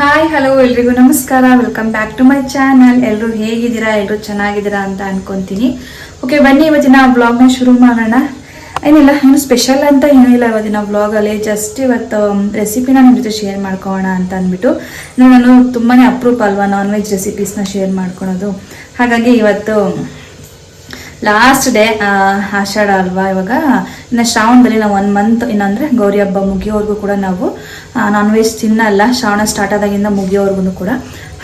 Hi hello ಎಲ್ರಿಗೂ ನಮಸ್ಕಾರ. Welcome back to my channel ಎಲ್ಲರೂ ಹೇಗಿದ್ದೀರಾ? ಎಲ್ಲರೂ ಚೆನ್ನಾಗಿದ್ದೀರಾ ಅಂತ ಅನ್ಕೊಂತೀನಿ. ಓಕೆ ಬನ್ನಿ, ಇವತ್ತಿನ ವ್ಲಾಗ್ನ ಶುರು ಮಾಡೋಣ. ಏನಿಲ್ಲ ಏನು ಸ್ಪೆಷಲ್ ಅಂತ ಏನಿಲ್ಲ ಇವತ್ತಿನ ವ್ಲಾಗಲ್ಲಿ ಜಸ್ಟ್ ಇವತ್ತು ರೆಸಿಪಿನ ನಿಮ್ಮ ಜೊತೆ ಶೇರ್ ಮಾಡ್ಕೊಳ್ಳೋಣ ಅಂತ ಅಂದ್ಬಿಟ್ಟು ನಾನು ತುಂಬಾ ಅಪ್ರೂಪ್ ಅಲ್ವಾ ನಾನ್ ವೆಜ್ ರೆಸಿಪೀಸ್ನ ಶೇರ್ ಮಾಡ್ಕೊಳೋದು? ಹಾಗಾಗಿ ಇವತ್ತು ಲಾಸ್ಟ್ ಡೇ ಆಷಾಢ ಅಲ್ವಾ ಇವಾಗ? ಇನ್ನು ಶ್ರಾವಣದಲ್ಲಿ ನಾವು ಒನ್ ಮಂತ್ ಇನ್ನಂದ್ರೆ ಗೌರಿ ಹಬ್ಬ ಮುಗಿಯೋವರೆಗೂ ಕೂಡ ನಾವು ನಾನ್ ವೆಜ್ ತಿನ್ನಲ್ಲ. ಶ್ರಾವಣ ಸ್ಟಾರ್ಟ್ ಆದಾಗಿಂದ ಮುಗಿಯೋವರೆಗೂ ಕೂಡ.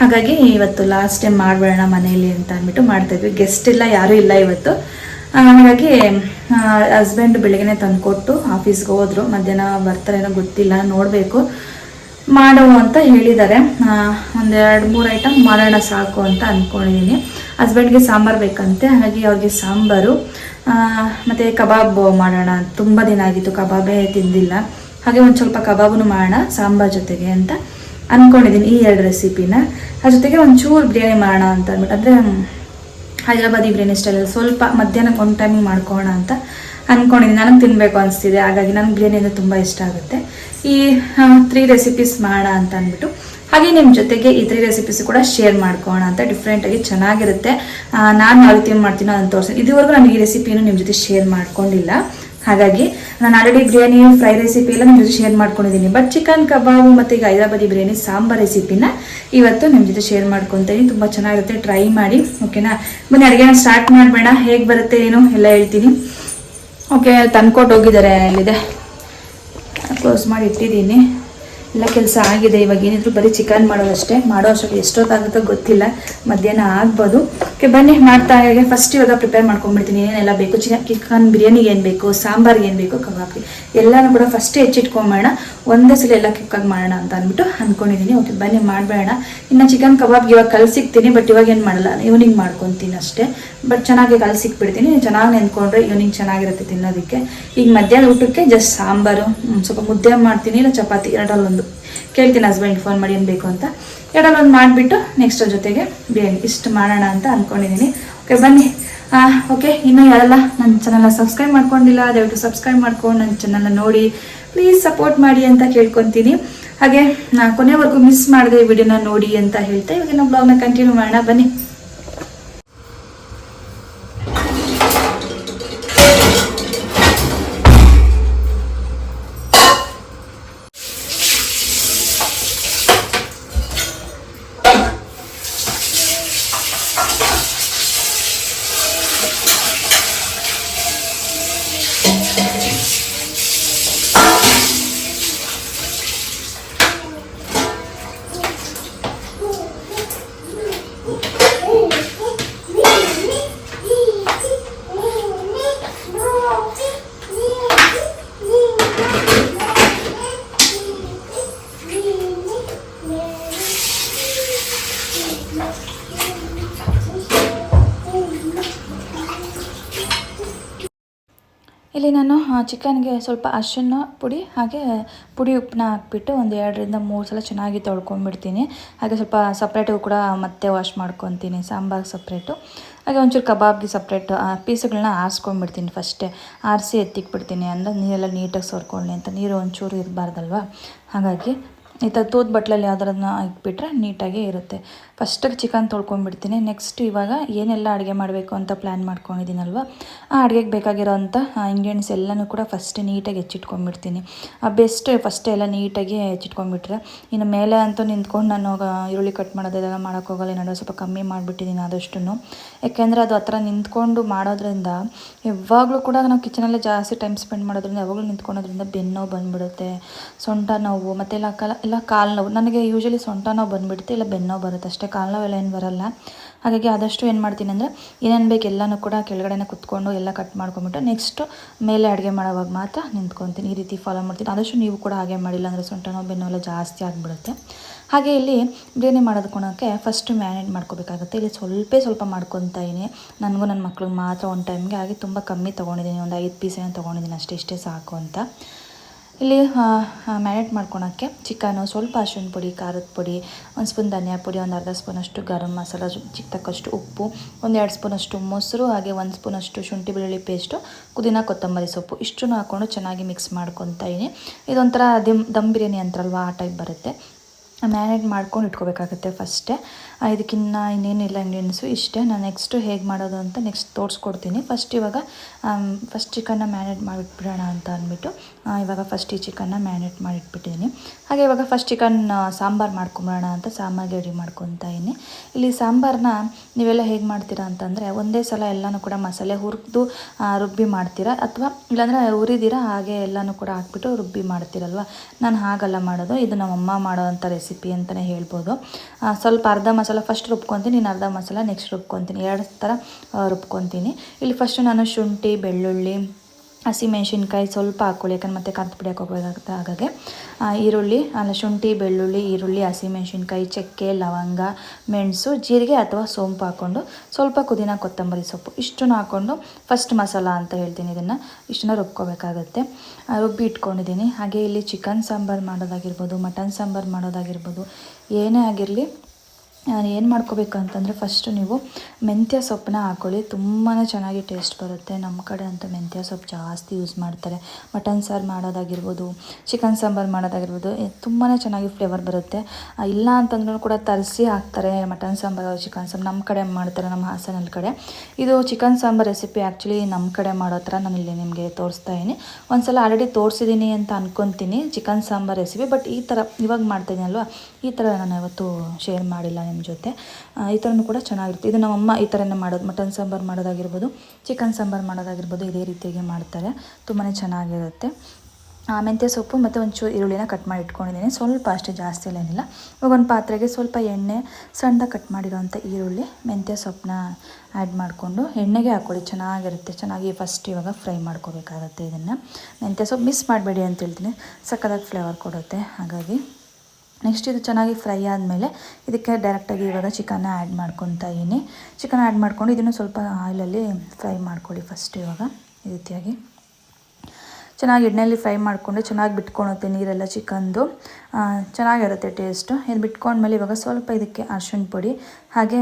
ಹಾಗಾಗಿ ಇವತ್ತು ಲಾಸ್ಟ್ ಟೈಮ್ ಮಾಡ್ಬೇಡ ಮನೆಯಲ್ಲಿ ಅಂತ ಅಂದ್ಬಿಟ್ಟು ಮಾಡ್ತಾ ಇದ್ವಿ. ಗೆಸ್ಟ್ ಇಲ್ಲ, ಯಾರೂ ಇಲ್ಲ ಇವತ್ತು. ಹಾಗಾಗಿ ಹಸ್ಬೆಂಡ್ ಬೆಳಿಗ್ಗೆನೆ ತಂದುಕೊಟ್ಟು ಆಫೀಸ್ಗೆ ಹೋದ್ರು. ಮಧ್ಯಾಹ್ನ ಬರ್ತಾರೇನೋ ಗೊತ್ತಿಲ್ಲ, ನೋಡಬೇಕು. ಮಾಡು ಅಂತ ಹೇಳಿದ್ದಾರೆ. ಒಂದೆರಡು ಮೂರು ಐಟಮ್ ಮಾಡೋಣ ಸಾಕು ಅಂತ ಅಂದ್ಕೊಂಡಿದ್ದೀನಿ ಹಸ್ಬೆಂಡ್ಗೆ ಸಾಂಬಾರು ಬೇಕಂತೆ, ಹಾಗಾಗಿ ಅವ್ರಿಗೆ ಸಾಂಬಾರು. ಮತ್ತು ಕಬಾಬ್ ಮಾಡೋಣ. ತುಂಬ ದಿನ ಆಗಿತ್ತು, ಕಬಾಬೇ ತಿಂದಿಲ್ಲ. ಹಾಗೆ ಒಂದು ಸ್ವಲ್ಪ ಕಬಾಬನು ಮಾಡೋಣ, ಸಾಂಬಾರ್ ಜೊತೆಗೆ ಅಂತ ಅಂದ್ಕೊಂಡಿದ್ದೀನಿ ಈ ಎರಡು ರೆಸಿಪಿನ ಅದ್ರ ಜೊತೆಗೆ ಒಂಚೂರು ಬಿರಿಯಾನಿ ಮಾಡೋಣ ಅಂತ ಅಂದ್ಬಿಟ್ಟು, ಅಂದರೆ ಹೈದ್ರಾಬಾದಿ ಬಿರಿಯಾನಿ ಸ್ಟೈಲಲ್ಲಿ ಸ್ವಲ್ಪ ಮಧ್ಯಾಹ್ನಕ್ಕೆ ಒಂದು ಟೈಮಿಂಗ್ ಮಾಡ್ಕೋಣ ಅಂತ ಅಂದ್ಕೊಂಡಿದ್ದೀನಿ ನನಗೆ ತಿನ್ನಬೇಕು ಅನಿಸ್ತಿದೆ. ಹಾಗಾಗಿ ನನಗೆ ಬಿರಿಯಾನಿ ಅಂದರೆ ತುಂಬ ಇಷ್ಟ ಆಗುತ್ತೆ. ಈ ತ್ರೀ ರೆಸಿಪೀಸ್ ಮಾಡ ಅಂತ ಅಂದ್ಬಿಟ್ಟು, ಹಾಗೆ ನಿಮ್ಮ ಜೊತೆಗೆ ಈ ತ್ರೀ ರೆಸಿಪೀಸ್ ಕೂಡ ಶೇರ್ ಮಾಡ್ಕೋಣ ಅಂತ ಡಿಫ್ರೆಂಟಾಗಿ ಚೆನ್ನಾಗಿರುತ್ತೆ. ನಾನು ಯಾವ ರೀತಿ ಮಾಡ್ತೀನೋ ಅದನ್ನು ತೋರಿಸ್ತೀನಿ. ಇದುವರೆಗೂ ನಾನು ಈ ರೆಸಿಪಿಯನ್ನು ನಿಮ್ಮ ಜೊತೆ ಶೇರ್ ಮಾಡ್ಕೊಂಡಿಲ್ಲ. ಹಾಗಾಗಿ ನಾನು ಆಲ್ರೆಡಿ ಬಿರಿಯಾನಿ ಫ್ರೈ ರೆಸಿಪಿ ಎಲ್ಲ ನಿಮ್ಮ ಜೊತೆ ಶೇರ್ ಮಾಡ್ಕೊಂಡಿದ್ದೀನಿ. ಬಟ್ ಚಿಕನ್ ಕಬಾಬ್ ಮತ್ತು ಈಗ ಹೈದರಾಬಾದಿ ಬಿರಿಯಾನಿ ಸಾಂಬಾರ್ ರೆಸಿಪಿನ ಇವತ್ತು ನಿಮ್ಮ ಜೊತೆ ಶೇರ್ ಮಾಡ್ಕೊತೀನಿ. ತುಂಬ ಚೆನ್ನಾಗಿರುತ್ತೆ. ಟ್ರೈ ಮಾಡಿ ಓಕೆನಾ ಬನ್ನಿ, ಅಡುಗೆನ ಸ್ಟಾರ್ಟ್ ಮಾಡಬೇಡ. ಹೇಗೆ ಬರುತ್ತೆ, ಏನು? ಎಲ್ಲ ಹೇಳ್ತೀನಿ. ಓಕೆ ತಂದ್ಕೊಟ್ಟು ಹೋಗಿದ್ದಾರೆ ಇಲ್ಲಿದೆ ಕ್ಲೋಸ್ ಮಾಡಿ ಇಟ್ಟಿದ್ದೀನಿ. ಎಲ್ಲ ಕೆಲಸ ಆಗಿದೆ, ಇವಾಗ ಏನಿದ್ರು ಬರೀ ಚಿಕನ್ ಮಾಡೋದಷ್ಟೇ. ಮಾಡೋ ಅಷ್ಟೊತ್ತಿಗೆ ಎಷ್ಟೊತ್ತಾಗುತ್ತೋ ಗೊತ್ತಿಲ್ಲ. ಮಧ್ಯಾಹ್ನ ಆಗ್ಬೋದು. ಓಕೆ ಬನ್ನಿ, ಮಾಡ್ತಾ ಹಾಗೆ? ಫಸ್ಟ್ ಇವಾಗ ಪ್ರಿಪೇರ್ ಮಾಡ್ಕೊಂಡ್ಬಿಡ್ತೀನಿ. ಏನೆಲ್ಲ ಬೇಕು? ಚಿಕನ್ ಚಿಕನ್ ಬಿರಿಯಾನಿಗೆ ಏನು ಬೇಕು? ಸಾಂಬಾರ್ಗೆ ಏನು ಬೇಕು? ಕಬಾಬ್ಗೆ ಎಲ್ಲನೂ ಕೂಡ ಫಸ್ಟೇ ಹೆಚ್ಚಿಟ್ಕೊಂಬೋಣ ಒಂದೇ ಸಲ ಎಲ್ಲ ಕ್ವಿಕ್ಕಾಗಿ ಮಾಡೋಣ ಅಂತ ಅಂದ್ಬಿಟ್ಟು ಅಂದ್ಕೊಂಡಿದ್ದೀನಿ ಓಕೆ ಬನ್ನಿ ಮಾಡಬೇಡ ಇನ್ನು ಚಿಕನ್ ಕಬಾಬ್ಗೆ ಇವಾಗ ಕಲಸಿಕ್ತೀನಿ ಬಟ್ ಇವಾಗ ಏನು ಮಾಡಲ್ಲ. ಈವ್ನಿಂಗ್ ಮಾಡ್ಕೊತೀನಿ ಅಷ್ಟೇ. ಬಟ್ ಚೆನ್ನಾಗಿ ಕಲಸಿಕ್ಬಿಡ್ತೀನಿ ಚೆನ್ನಾಗಿ ನೆನ್ಕೊಂಡ್ರೆ ಈವ್ನಿಂಗ್ ಚೆನ್ನಾಗಿರುತ್ತೆ ತಿನ್ನೋದಕ್ಕೆ. ಈಗ ಮಧ್ಯಾಹ್ನ ಊಟಕ್ಕೆ ಜಸ್ಟ್ ಸಾಂಬಾರು. ಸ್ವಲ್ಪ ಮುದ್ದೆ ಮಾಡ್ತೀನಿ. ಇಲ್ಲ ಚಪಾತಿ, ಎರಡರಲ್ಲೊಂದು. ಕೇಳ್ತೀನಿ ಹಸ್ಬೆಂಡ್ ಫೋನ್ ಮಾಡಿ ಏನು ಬೇಕು ಅಂತ. ಎರಡರಲ್ಲೊಂದು ಮಾಡಿಬಿಟ್ಟು ನೆಕ್ಸ್ಟ್ ಜೊತೆಗೆ ಬಿರಿಯಾನಿ. ಇಷ್ಟು ಮಾಡೋಣ ಅಂತ ಅಂದ್ಕೊಂಡಿದ್ದೀನಿ ಓಕೆ ಬನ್ನಿ. ಓಕೆ ಇನ್ನೂ ಯಾರೆಲ್ಲ ನನ್ನ ಚಾನಲ್ನ ಸಬ್ಸ್ಕ್ರೈಬ್ ಮಾಡ್ಕೊಂಡಿಲ್ಲ, ದಯವಿಟ್ಟು ಸಬ್ಸ್ಕ್ರೈಬ್ ಮಾಡ್ಕೊಂಡು ನನ್ನ ಚಾನಲ್ನ ನೋಡಿ. ಪ್ಲೀಸ್ ಸಪೋರ್ಟ್ ಮಾಡಿ ಅಂತ ಕೇಳ್ಕೊತೀನಿ. ಹಾಗೆ ನಾ ಕೊನೆವರೆಗೂ ಮಿಸ್ ಮಾಡಿದೆ ವಿಡಿಯೋನ ನೋಡಿ ಅಂತ ಹೇಳ್ತಾ ಇವಾಗ ನಾವು ಬ್ಲಾಗ್ನ ಕಂಟಿನ್ಯೂ ಮಾಡೋಣ. ಬನ್ನಿ. ಚಿಕನ್ಗೆ ಸ್ವಲ್ಪ ಅರಿಶಿನ ಪುಡಿ, ಹಾಗೆ ಪುಡಿ ಉಪ್ಪನ್ನ ಹಾಕ್ಬಿಟ್ಟು ಒಂದು ಎರಡರಿಂದ ಮೂರು ಸಲ ಚೆನ್ನಾಗಿ ತೊಳ್ಕೊಂಡ್ಬಿಡ್ತೀನಿ. ಹಾಗೆ ಸ್ವಲ್ಪ ಸಪ್ರೇಟು ಕೂಡ ಮತ್ತೆ ವಾಶ್ ಮಾಡ್ಕೊತೀನಿ ಸಾಂಬಾರ್ಗೆ ಸಪ್ರೇಟು ಹಾಗೆ ಒಂಚೂರು ಕಬಾಬ್ಗೆ ಸಪ್ರೇಟ್ ಪೀಸ್ಗಳನ್ನ ಆರಿಸ್ಕೊಂಡ್ಬಿಡ್ತೀನಿ ಫಸ್ಟೇ ಆರಿಸಿ ಎತ್ತಿಕ್ಬಿಡ್ತೀನಿ ಅಂದರೆ ನೀರೆಲ್ಲ ನೀಟಾಗಿ ಸೋರ್ಕೊಳ್ಳಿ ಅಂತ. ನೀರು ಒಂಚೂರು ಇರಬಾರ್ದಲ್ವ? ಹಾಗಾಗಿ ಈ ಥರ ತೂತ್ ಬಟ್ಲಲ್ಲಿ ಯಾವ್ದಾರದನ್ನ ಇಟ್ಬಿಟ್ರೆ ನೀಟಾಗೇ ಇರುತ್ತೆ. ಫಸ್ಟಿಗೆ ಚಿಕನ್ ತೊಳ್ಕೊಂಡ್ಬಿಡ್ತೀನಿ. ನೆಕ್ಸ್ಟ್ ಇವಾಗ ಏನೆಲ್ಲ ಅಡುಗೆ ಮಾಡಬೇಕು ಅಂತ ಪ್ಲ್ಯಾನ್ ಮಾಡ್ಕೊಂಡಿದ್ದೀನಲ್ವ? ಆ ಅಡುಗೆಗೆ ಬೇಕಾಗಿರೋಂಥ ಇಂಗ್ರೀಡಿಯೆಂಟ್ಸ್ ಎಲ್ಲನೂ ಕೂಡ ಫಸ್ಟ್ ನೀಟಾಗಿ ಹೆಚ್ಚಿಟ್ಕೊಂಡ್ಬಿಡ್ತೀನಿ. ಆ ಬೆಸ್ಟ್ ಫಸ್ಟ್ ಎಲ್ಲ ನೀಟಾಗಿ ಹೆಚ್ಚಿಟ್ಕೊಂಡ್ಬಿಟ್ರೆ, ಇನ್ನು ಮೇಲೆ ಅಂತೂ ನಿಂತ್ಕೊಂಡು ನಾನು ಈರುಳ್ಳಿ ಕಟ್ ಮಾಡೋದೆಲ್ಲ ಮಾಡೋಕ್ಕೋಗಲ್ಲ ಏನಾದರೂ ಸ್ವಲ್ಪ ಕಮ್ಮಿ ಮಾಡಿಬಿಟ್ಟಿದ್ದೀನಿ ಆದಷ್ಟು ಯಾಕೆಂದರೆ ಅದು ಹತ್ರ ನಿಂತ್ಕೊಂಡು ಮಾಡೋದ್ರಿಂದ ಯಾವಾಗಲೂ ಕೂಡ ನಾವು ಕಿಚನಲ್ಲೇ ಜಾಸ್ತಿ ಟೈಮ್ ಸ್ಪೆಂಡ್ ಮಾಡೋದ್ರಿಂದ, ಯಾವಾಗಲೂ ನಿಂತ್ಕೊಳೋದ್ರಿಂದ ಬೆನ್ನು ನೋವು ಬಂದ್ಬಿಡುತ್ತೆ. ಸೊಂಟ ನೋವು, ಮತ್ತೆಲ್ಲ ಕಾಲ ಇಲ್ಲ, ಕಾಲು ನೋವು. ನನಗೆ ಯೂಶಲಿ ಸೊಂಟ ನೋವು ಬಂದುಬಿಡುತ್ತೆ, ಇಲ್ಲ ಬೆನ್ನು ನೋವು ಬರುತ್ತೆ ಅಷ್ಟೇ. ಕಾಲು ನೋವೆಲ್ಲ ಏನು ಬರಲ್ಲ. ಹಾಗಾಗಿ ಆದಷ್ಟು ಏನು ಮಾಡ್ತೀನಿ ಅಂದರೆ, ಏನೇನು ಬೇಕು ಎಲ್ಲನೂ ಕೂಡ ಕೆಳಗಡೆನೇ ಕುತ್ಕೊಂಡು ಎಲ್ಲ ಕಟ್ ಮಾಡ್ಕೊಂಬಿಟ್ಟು ನೆಕ್ಸ್ಟು ಮೇಲೆ ಅಡುಗೆ ಮಾಡೋವಾಗ ಮಾತ್ರ ನಿಂತ್ಕೊತೀನಿ. ಈ ರೀತಿ ಫಾಲೋ ಮಾಡ್ತೀನಿ. ಆದಷ್ಟು ನೀವು ಕೂಡ ಹಾಗೆ ಮಾಡಿಲ್ಲ ಅಂದರೆ ಸೊಂಟ ನೋವು, ಬೆನ್ನು ಎಲ್ಲ ಜಾಸ್ತಿ ಆಗಿಬಿಡುತ್ತೆ. ಹಾಗೆ ಇಲ್ಲಿ ಬಿರಿಯಾನಿ ಮಾಡೋದಕ್ಕೆ ಫಸ್ಟ್ ಮ್ಯಾನೇಜ್ ಮಾಡ್ಕೋಬೇಕಾಗುತ್ತೆ. ಇಲ್ಲಿ ಸ್ವಲ್ಪ ಸ್ವಲ್ಪ ಮಾಡ್ಕೊತಾ ಇದೀನಿ ನನಗೂ ನನ್ನ ಮಕ್ಳಿಗೆ ಮಾತ್ರ ಒಂದು ಟೈಮ್ಗೆ ಹಾಗೆ ತುಂಬ ಕಮ್ಮಿ ತೊಗೊಂಡಿದ್ದೀನಿ. ಒಂದು ಐದು ಪೀಸ್ ಏನೋ ತೊಗೊಂಡಿದ್ದೀನಿ ಅಷ್ಟೇ, ಇಷ್ಟೇ ಸಾಕು ಅಂತ. ಇಲ್ಲಿ ಮ್ಯಾರಿನೇಟ್ ಮಾಡ್ಕೊಳಕ್ಕೆ ಚಿಕನು, ಸ್ವಲ್ಪ ಅಶ್ವಿನ ಪುಡಿ, ಖಾರದ ಪುಡಿ, ಒಂದು ಸ್ಪೂನ್ ಧನಿಯಾ ಪುಡಿ, ಒಂದು ಅರ್ಧ ಸ್ಪೂನಷ್ಟು ಗರಂ ಮಸಾಲ ಚಿಕ್ಕ ತಕ್ಕಷ್ಟು ಉಪ್ಪು, ಒಂದು ಎರಡು ಸ್ಪೂನಷ್ಟು ಮೊಸರು, ಹಾಗೆ ಒಂದು ಸ್ಪೂನಷ್ಟು ಶುಂಠಿ ಬೆಳ್ಳುಳ್ಳಿ ಪೇಸ್ಟು ಪುದೀನ ಕೊತ್ತಂಬರಿ ಸೊಪ್ಪು, ಇಷ್ಟನ್ನು ಹಾಕ್ಕೊಂಡು ಚೆನ್ನಾಗಿ ಮಿಕ್ಸ್ ಮಾಡ್ಕೊತಾ ಇದೀನಿ ಇದೊಂಥರ ದಿಮ್ ದಮ್ ಬಿರಿಯಾನಿ ಅಂತಾರಲ್ವ, ಆ ಟೈಪ್ ಬರುತ್ತೆ. ಮ್ಯಾರಿನೇಟ್ ಮಾಡ್ಕೊಂಡು ಇಟ್ಕೋಬೇಕಾಗುತ್ತೆ ಫಸ್ಟೇ. ಇದಕ್ಕಿನ್ನ ಇನ್ನೇನಿಲ್ಲ ಇಂಗ್ರೀಡಿಯೆಂಟ್ಸು ಇಷ್ಟೇ. ನಾನು ನೆಕ್ಸ್ಟು ಹೇಗೆ ಮಾಡೋದು ಅಂತ ನೆಕ್ಸ್ಟ್ ತೋರಿಸ್ಕೊಡ್ತೀನಿ. ಫಸ್ಟ್ ಇವಾಗ ಫಸ್ಟ್ ಚಿಕನ್ನ ಮ್ಯಾರಿನೇಟ್ ಮಾಡಿಟ್ಬಿಡೋಣ ಅಂತ ಅಂದ್ಬಿಟ್ಟು ಇವಾಗ ಫಸ್ಟ್ ಈ ಚಿಕನ್ನ ಮ್ಯಾರಿನೇಟ್ ಮಾಡಿಟ್ಬಿಟ್ಟಿದ್ದೀನಿ ಹಾಗೆ ಇವಾಗ ಫಸ್ಟ್ ಚಿಕನ್ ಸಾಂಬಾರು ಮಾಡ್ಕೊಂಬಿಡೋಣ ಅಂತ ಸಾಂಬಾರ್ಗೆ ರೆಡಿ ಮಾಡ್ಕೊತಾ ಇದ್ದೀನಿ. ಇಲ್ಲಿ ಸಾಂಬಾರನ್ನ ನೀವೆಲ್ಲ ಹೇಗೆ ಮಾಡ್ತೀರಾ ಅಂತಂದರೆ, ಒಂದೇ ಸಲ ಎಲ್ಲನೂ ಕೂಡ ಮಸಾಲೆ ಹುರಿದು ರುಬ್ಬಿ ಮಾಡ್ತೀರಾ? ಅಥವಾ ಇಲ್ಲಾಂದರೆ ಹುರಿದಿರಾ, ಹಾಗೆ ಎಲ್ಲನೂ ಕೂಡ ಹಾಕ್ಬಿಟ್ಟು ರುಬ್ಬಿ ಮಾಡ್ತೀರಲ್ವ? ನಾನು ಹಾಗಲ್ಲ ಮಾಡೋದು. ಇದು ನಮ್ಮಮ್ಮ ಮಾಡೋ ರೆಸಿಪಿ ಅಂತಲೇ ಹೇಳ್ಬೋದು. ಸ್ವಲ್ಪ ಅರ್ಧ ಮಸಾಲ ಫಸ್ಟ್ ರುಬ್ಕೊತೀನಿ, ಇನ್ನು ಅರ್ಧ ಮಸಾಲ ನೆಕ್ಸ್ಟ್ ರುಬ್ಕೊತೀನಿ. ಎರಡು ಥರ ರುಬ್ಕೊತೀನಿ. ಇಲ್ಲಿ ಫಸ್ಟು ನಾನು ಶುಂಠಿ, ಬೆಳ್ಳುಳ್ಳಿ ಹಸಿಮೆಣ್ಸಿನ್ಕಾಯಿ ಸ್ವಲ್ಪ ಹಾಕ್ಕೊಳ್ಳಿ, ಯಾಕಂದ್ರೆ ಮತ್ತೆ ಖಾರದ ಪುಡಿ ಹಾಕೋಬೇಕಾಗುತ್ತೆ ಹಾಗಾಗಿ. ಈರುಳ್ಳಿ, ಅಲ್ಲ ಶುಂಠಿ, ಬೆಳ್ಳುಳ್ಳಿ, ಈರುಳ್ಳಿ ಹಸಿಮೆಣ್ಸಿನ್ಕಾಯಿ ಚಕ್ಕೆ, ಲವಂಗ, ಮೆಣಸು, ಜೀರಿಗೆ ಅಥವಾ ಸೋಂಪು ಹಾಕ್ಕೊಂಡು ಸ್ವಲ್ಪ ಪುದೀನ, ಕೊತ್ತಂಬರಿ ಸೊಪ್ಪು ಇಷ್ಟನ್ನು ಹಾಕ್ಕೊಂಡು ಫಸ್ಟ್ ಮಸಾಲ ಅಂತ ಹೇಳ್ತೀನಿ ಇದನ್ನು. ಇಷ್ಟನ್ನ ರುಬ್ಕೋಬೇಕಾಗತ್ತೆ. ರುಬ್ಬಿ ಇಟ್ಕೊಂಡಿದ್ದೀನಿ. ಹಾಗೆ ಇಲ್ಲಿ ಚಿಕನ್ ಸಾಂಬಾರು ಮಾಡೋದಾಗಿರ್ಬೋದು ಮಟನ್ ಸಾಂಬಾರು ಮಾಡೋದಾಗಿರ್ಬೋದು, ಏನೇ ಆಗಿರಲಿ ಏನು ಮಾಡ್ಕೋಬೇಕು ಅಂತಂದರೆ ಫಸ್ಟು ನೀವು ಮೆಂತ್ಯ ಸೊಪ್ಪನ್ನ ಹಾಕ್ಕೊಳ್ಳಿ ತುಂಬಾ ಚೆನ್ನಾಗಿ ಟೇಸ್ಟ್ ಬರುತ್ತೆ. ನಮ್ಮ ಕಡೆ ಅಂತ ಮೆಂತ್ಯ ಸೊಪ್ಪು ಜಾಸ್ತಿ ಯೂಸ್ ಮಾಡ್ತಾರೆ. ಮಟನ್ ಸಾರು ಮಾಡೋದಾಗಿರ್ಬೋದು ಚಿಕನ್ ಸಾಂಬಾರು ಮಾಡೋದಾಗಿರ್ಬೋದು ತುಂಬಾ ಚೆನ್ನಾಗಿ ಫ್ಲೇವರ್ ಬರುತ್ತೆ. ಇಲ್ಲ ಅಂತಂದ್ರೂ ಕೂಡ ತರಿಸಿ ಹಾಕ್ತಾರೆ ಮಟನ್ ಸಾಂಬಾರು ಚಿಕನ್ ಸಾಂಬಾರು. ನಮ್ಮ ಕಡೆ ಮಾಡ್ತಾರೆ ನಮ್ಮ ಹಾಸನಲ್ಲಿ ಕಡೆ. ಇದು ಚಿಕನ್ ಸಾಂಬಾರು ರೆಸಿಪಿ ಆ್ಯಕ್ಚುಲಿ ನಮ್ಮ ಕಡೆ ಮಾಡೋ ಥರ ನಾನು ಇಲ್ಲಿ ನಿಮಗೆ ತೋರಿಸ್ತಾ ಇದ್ದೀನಿ. ಒಂದ್ಸಲ ಆಲ್ರೆಡಿ ತೋರಿಸಿದ್ದೀನಿ ಅಂತ ಅಂದ್ಕೊತೀನಿ ಚಿಕನ್ ಸಾಂಬಾರು ರೆಸಿಪಿ ಬಟ್ ಈ ಥರ ಇವಾಗ ಮಾಡ್ತಾಯಿದ್ದೀನಿ ಅಲ್ವಾ ಈ ಥರ ನಾನು ಯಾವತ್ತೂ ಶೇರ್ ಮಾಡಿಲ್ಲ ನಿಮ್ಮ ಜೊತೆ. ಈ ಥರನೂ ಕೂಡ ಚೆನ್ನಾಗಿರುತ್ತೆ. ಇದು ನಮ್ಮಮ್ಮ ಈ ಥರನೇ ಮಾಡೋದು. ಮಟನ್ ಸಾಂಬಾರು ಮಾಡೋದಾಗಿರ್ಬೋದು, ಚಿಕನ್ ಸಾಂಬಾರು ಮಾಡೋದಾಗಿರ್ಬೋದು ಇದೇ ರೀತಿಯಾಗಿ ಮಾಡ್ತಾರೆ. ತುಂಬಾ ಚೆನ್ನಾಗಿರುತ್ತೆ. ಮೆಂತ್ಯ ಸೊಪ್ಪು ಮತ್ತು ಒಂಚೂರು ಈರುಳ್ಳಿನ ಕಟ್ ಮಾಡಿ ಇಟ್ಕೊಂಡಿದ್ದೀನಿ. ಸ್ವಲ್ಪ ಅಷ್ಟೇ ಜಾಸ್ತಿ ಏನಿಲ್ಲ. ಇವಾಗ ಒಂದು ಪಾತ್ರೆಗೆ ಸ್ವಲ್ಪ ಎಣ್ಣೆ ಸಣ್ಣದಾಗಿ ಕಟ್ ಮಾಡಿರೋವಂಥ ಈರುಳ್ಳಿ, ಮೆಂತ್ಯ ಸೊಪ್ಪನ್ನ ಆ್ಯಡ್ ಮಾಡಿಕೊಂಡು ಎಣ್ಣೆಗೆ ಹಾಕ್ಕೊಳ್ಳಿ. ಚೆನ್ನಾಗಿರುತ್ತೆ. ಚೆನ್ನಾಗಿ ಫಸ್ಟ್ ಇವಾಗ ಫ್ರೈ ಮಾಡ್ಕೋಬೇಕಾಗತ್ತೆ ಇದನ್ನು. ಮೆಂತ್ಯ ಸೊಪ್ಪು ಮಿಸ್ ಮಾಡಬೇಡಿ ಅಂತ ಹೇಳ್ತೀನಿ. ಸಕ್ಕದಾಗಿ ಫ್ಲೇವರ್ ಕೊಡುತ್ತೆ. ಹಾಗಾಗಿ ನೆಕ್ಸ್ಟ್ ಇದು ಚೆನ್ನಾಗಿ ಫ್ರೈ ಆದಮೇಲೆ ಇದಕ್ಕೆ ಡೈರೆಕ್ಟಾಗಿ ಇವಾಗ ಚಿಕನ್ನ ಆ್ಯಡ್ ಮಾಡ್ಕೊತಾ ಇದ್ದೀನಿ. ಚಿಕನ್ ಆ್ಯಡ್ ಮಾಡ್ಕೊಂಡು ಇದನ್ನು ಸ್ವಲ್ಪ ಆಯಿಲಲ್ಲಿ ಫ್ರೈ ಮಾಡ್ಕೊಳ್ಳಿ ಫಸ್ಟ್ ಇವಾಗ, ಈ ರೀತಿಯಾಗಿ. ಚೆನ್ನಾಗಿ ಎಣ್ಣೆಯಲ್ಲಿ ಫ್ರೈ ಮಾಡಿಕೊಂಡು ಚೆನ್ನಾಗಿ ಬಿಟ್ಕೊಳುತ್ತೆ ನೀರೆಲ್ಲ ಚಿಕನ್ದು ಚೆನ್ನಾಗಿರುತ್ತೆ ಟೇಸ್ಟು. ಇದು ಬಿಟ್ಕೊಂಡ್ಮೇಲೆ ಇವಾಗ ಸ್ವಲ್ಪ ಇದಕ್ಕೆ ಅರ್ಶಿಣ ಪುಡಿ, ಹಾಗೆ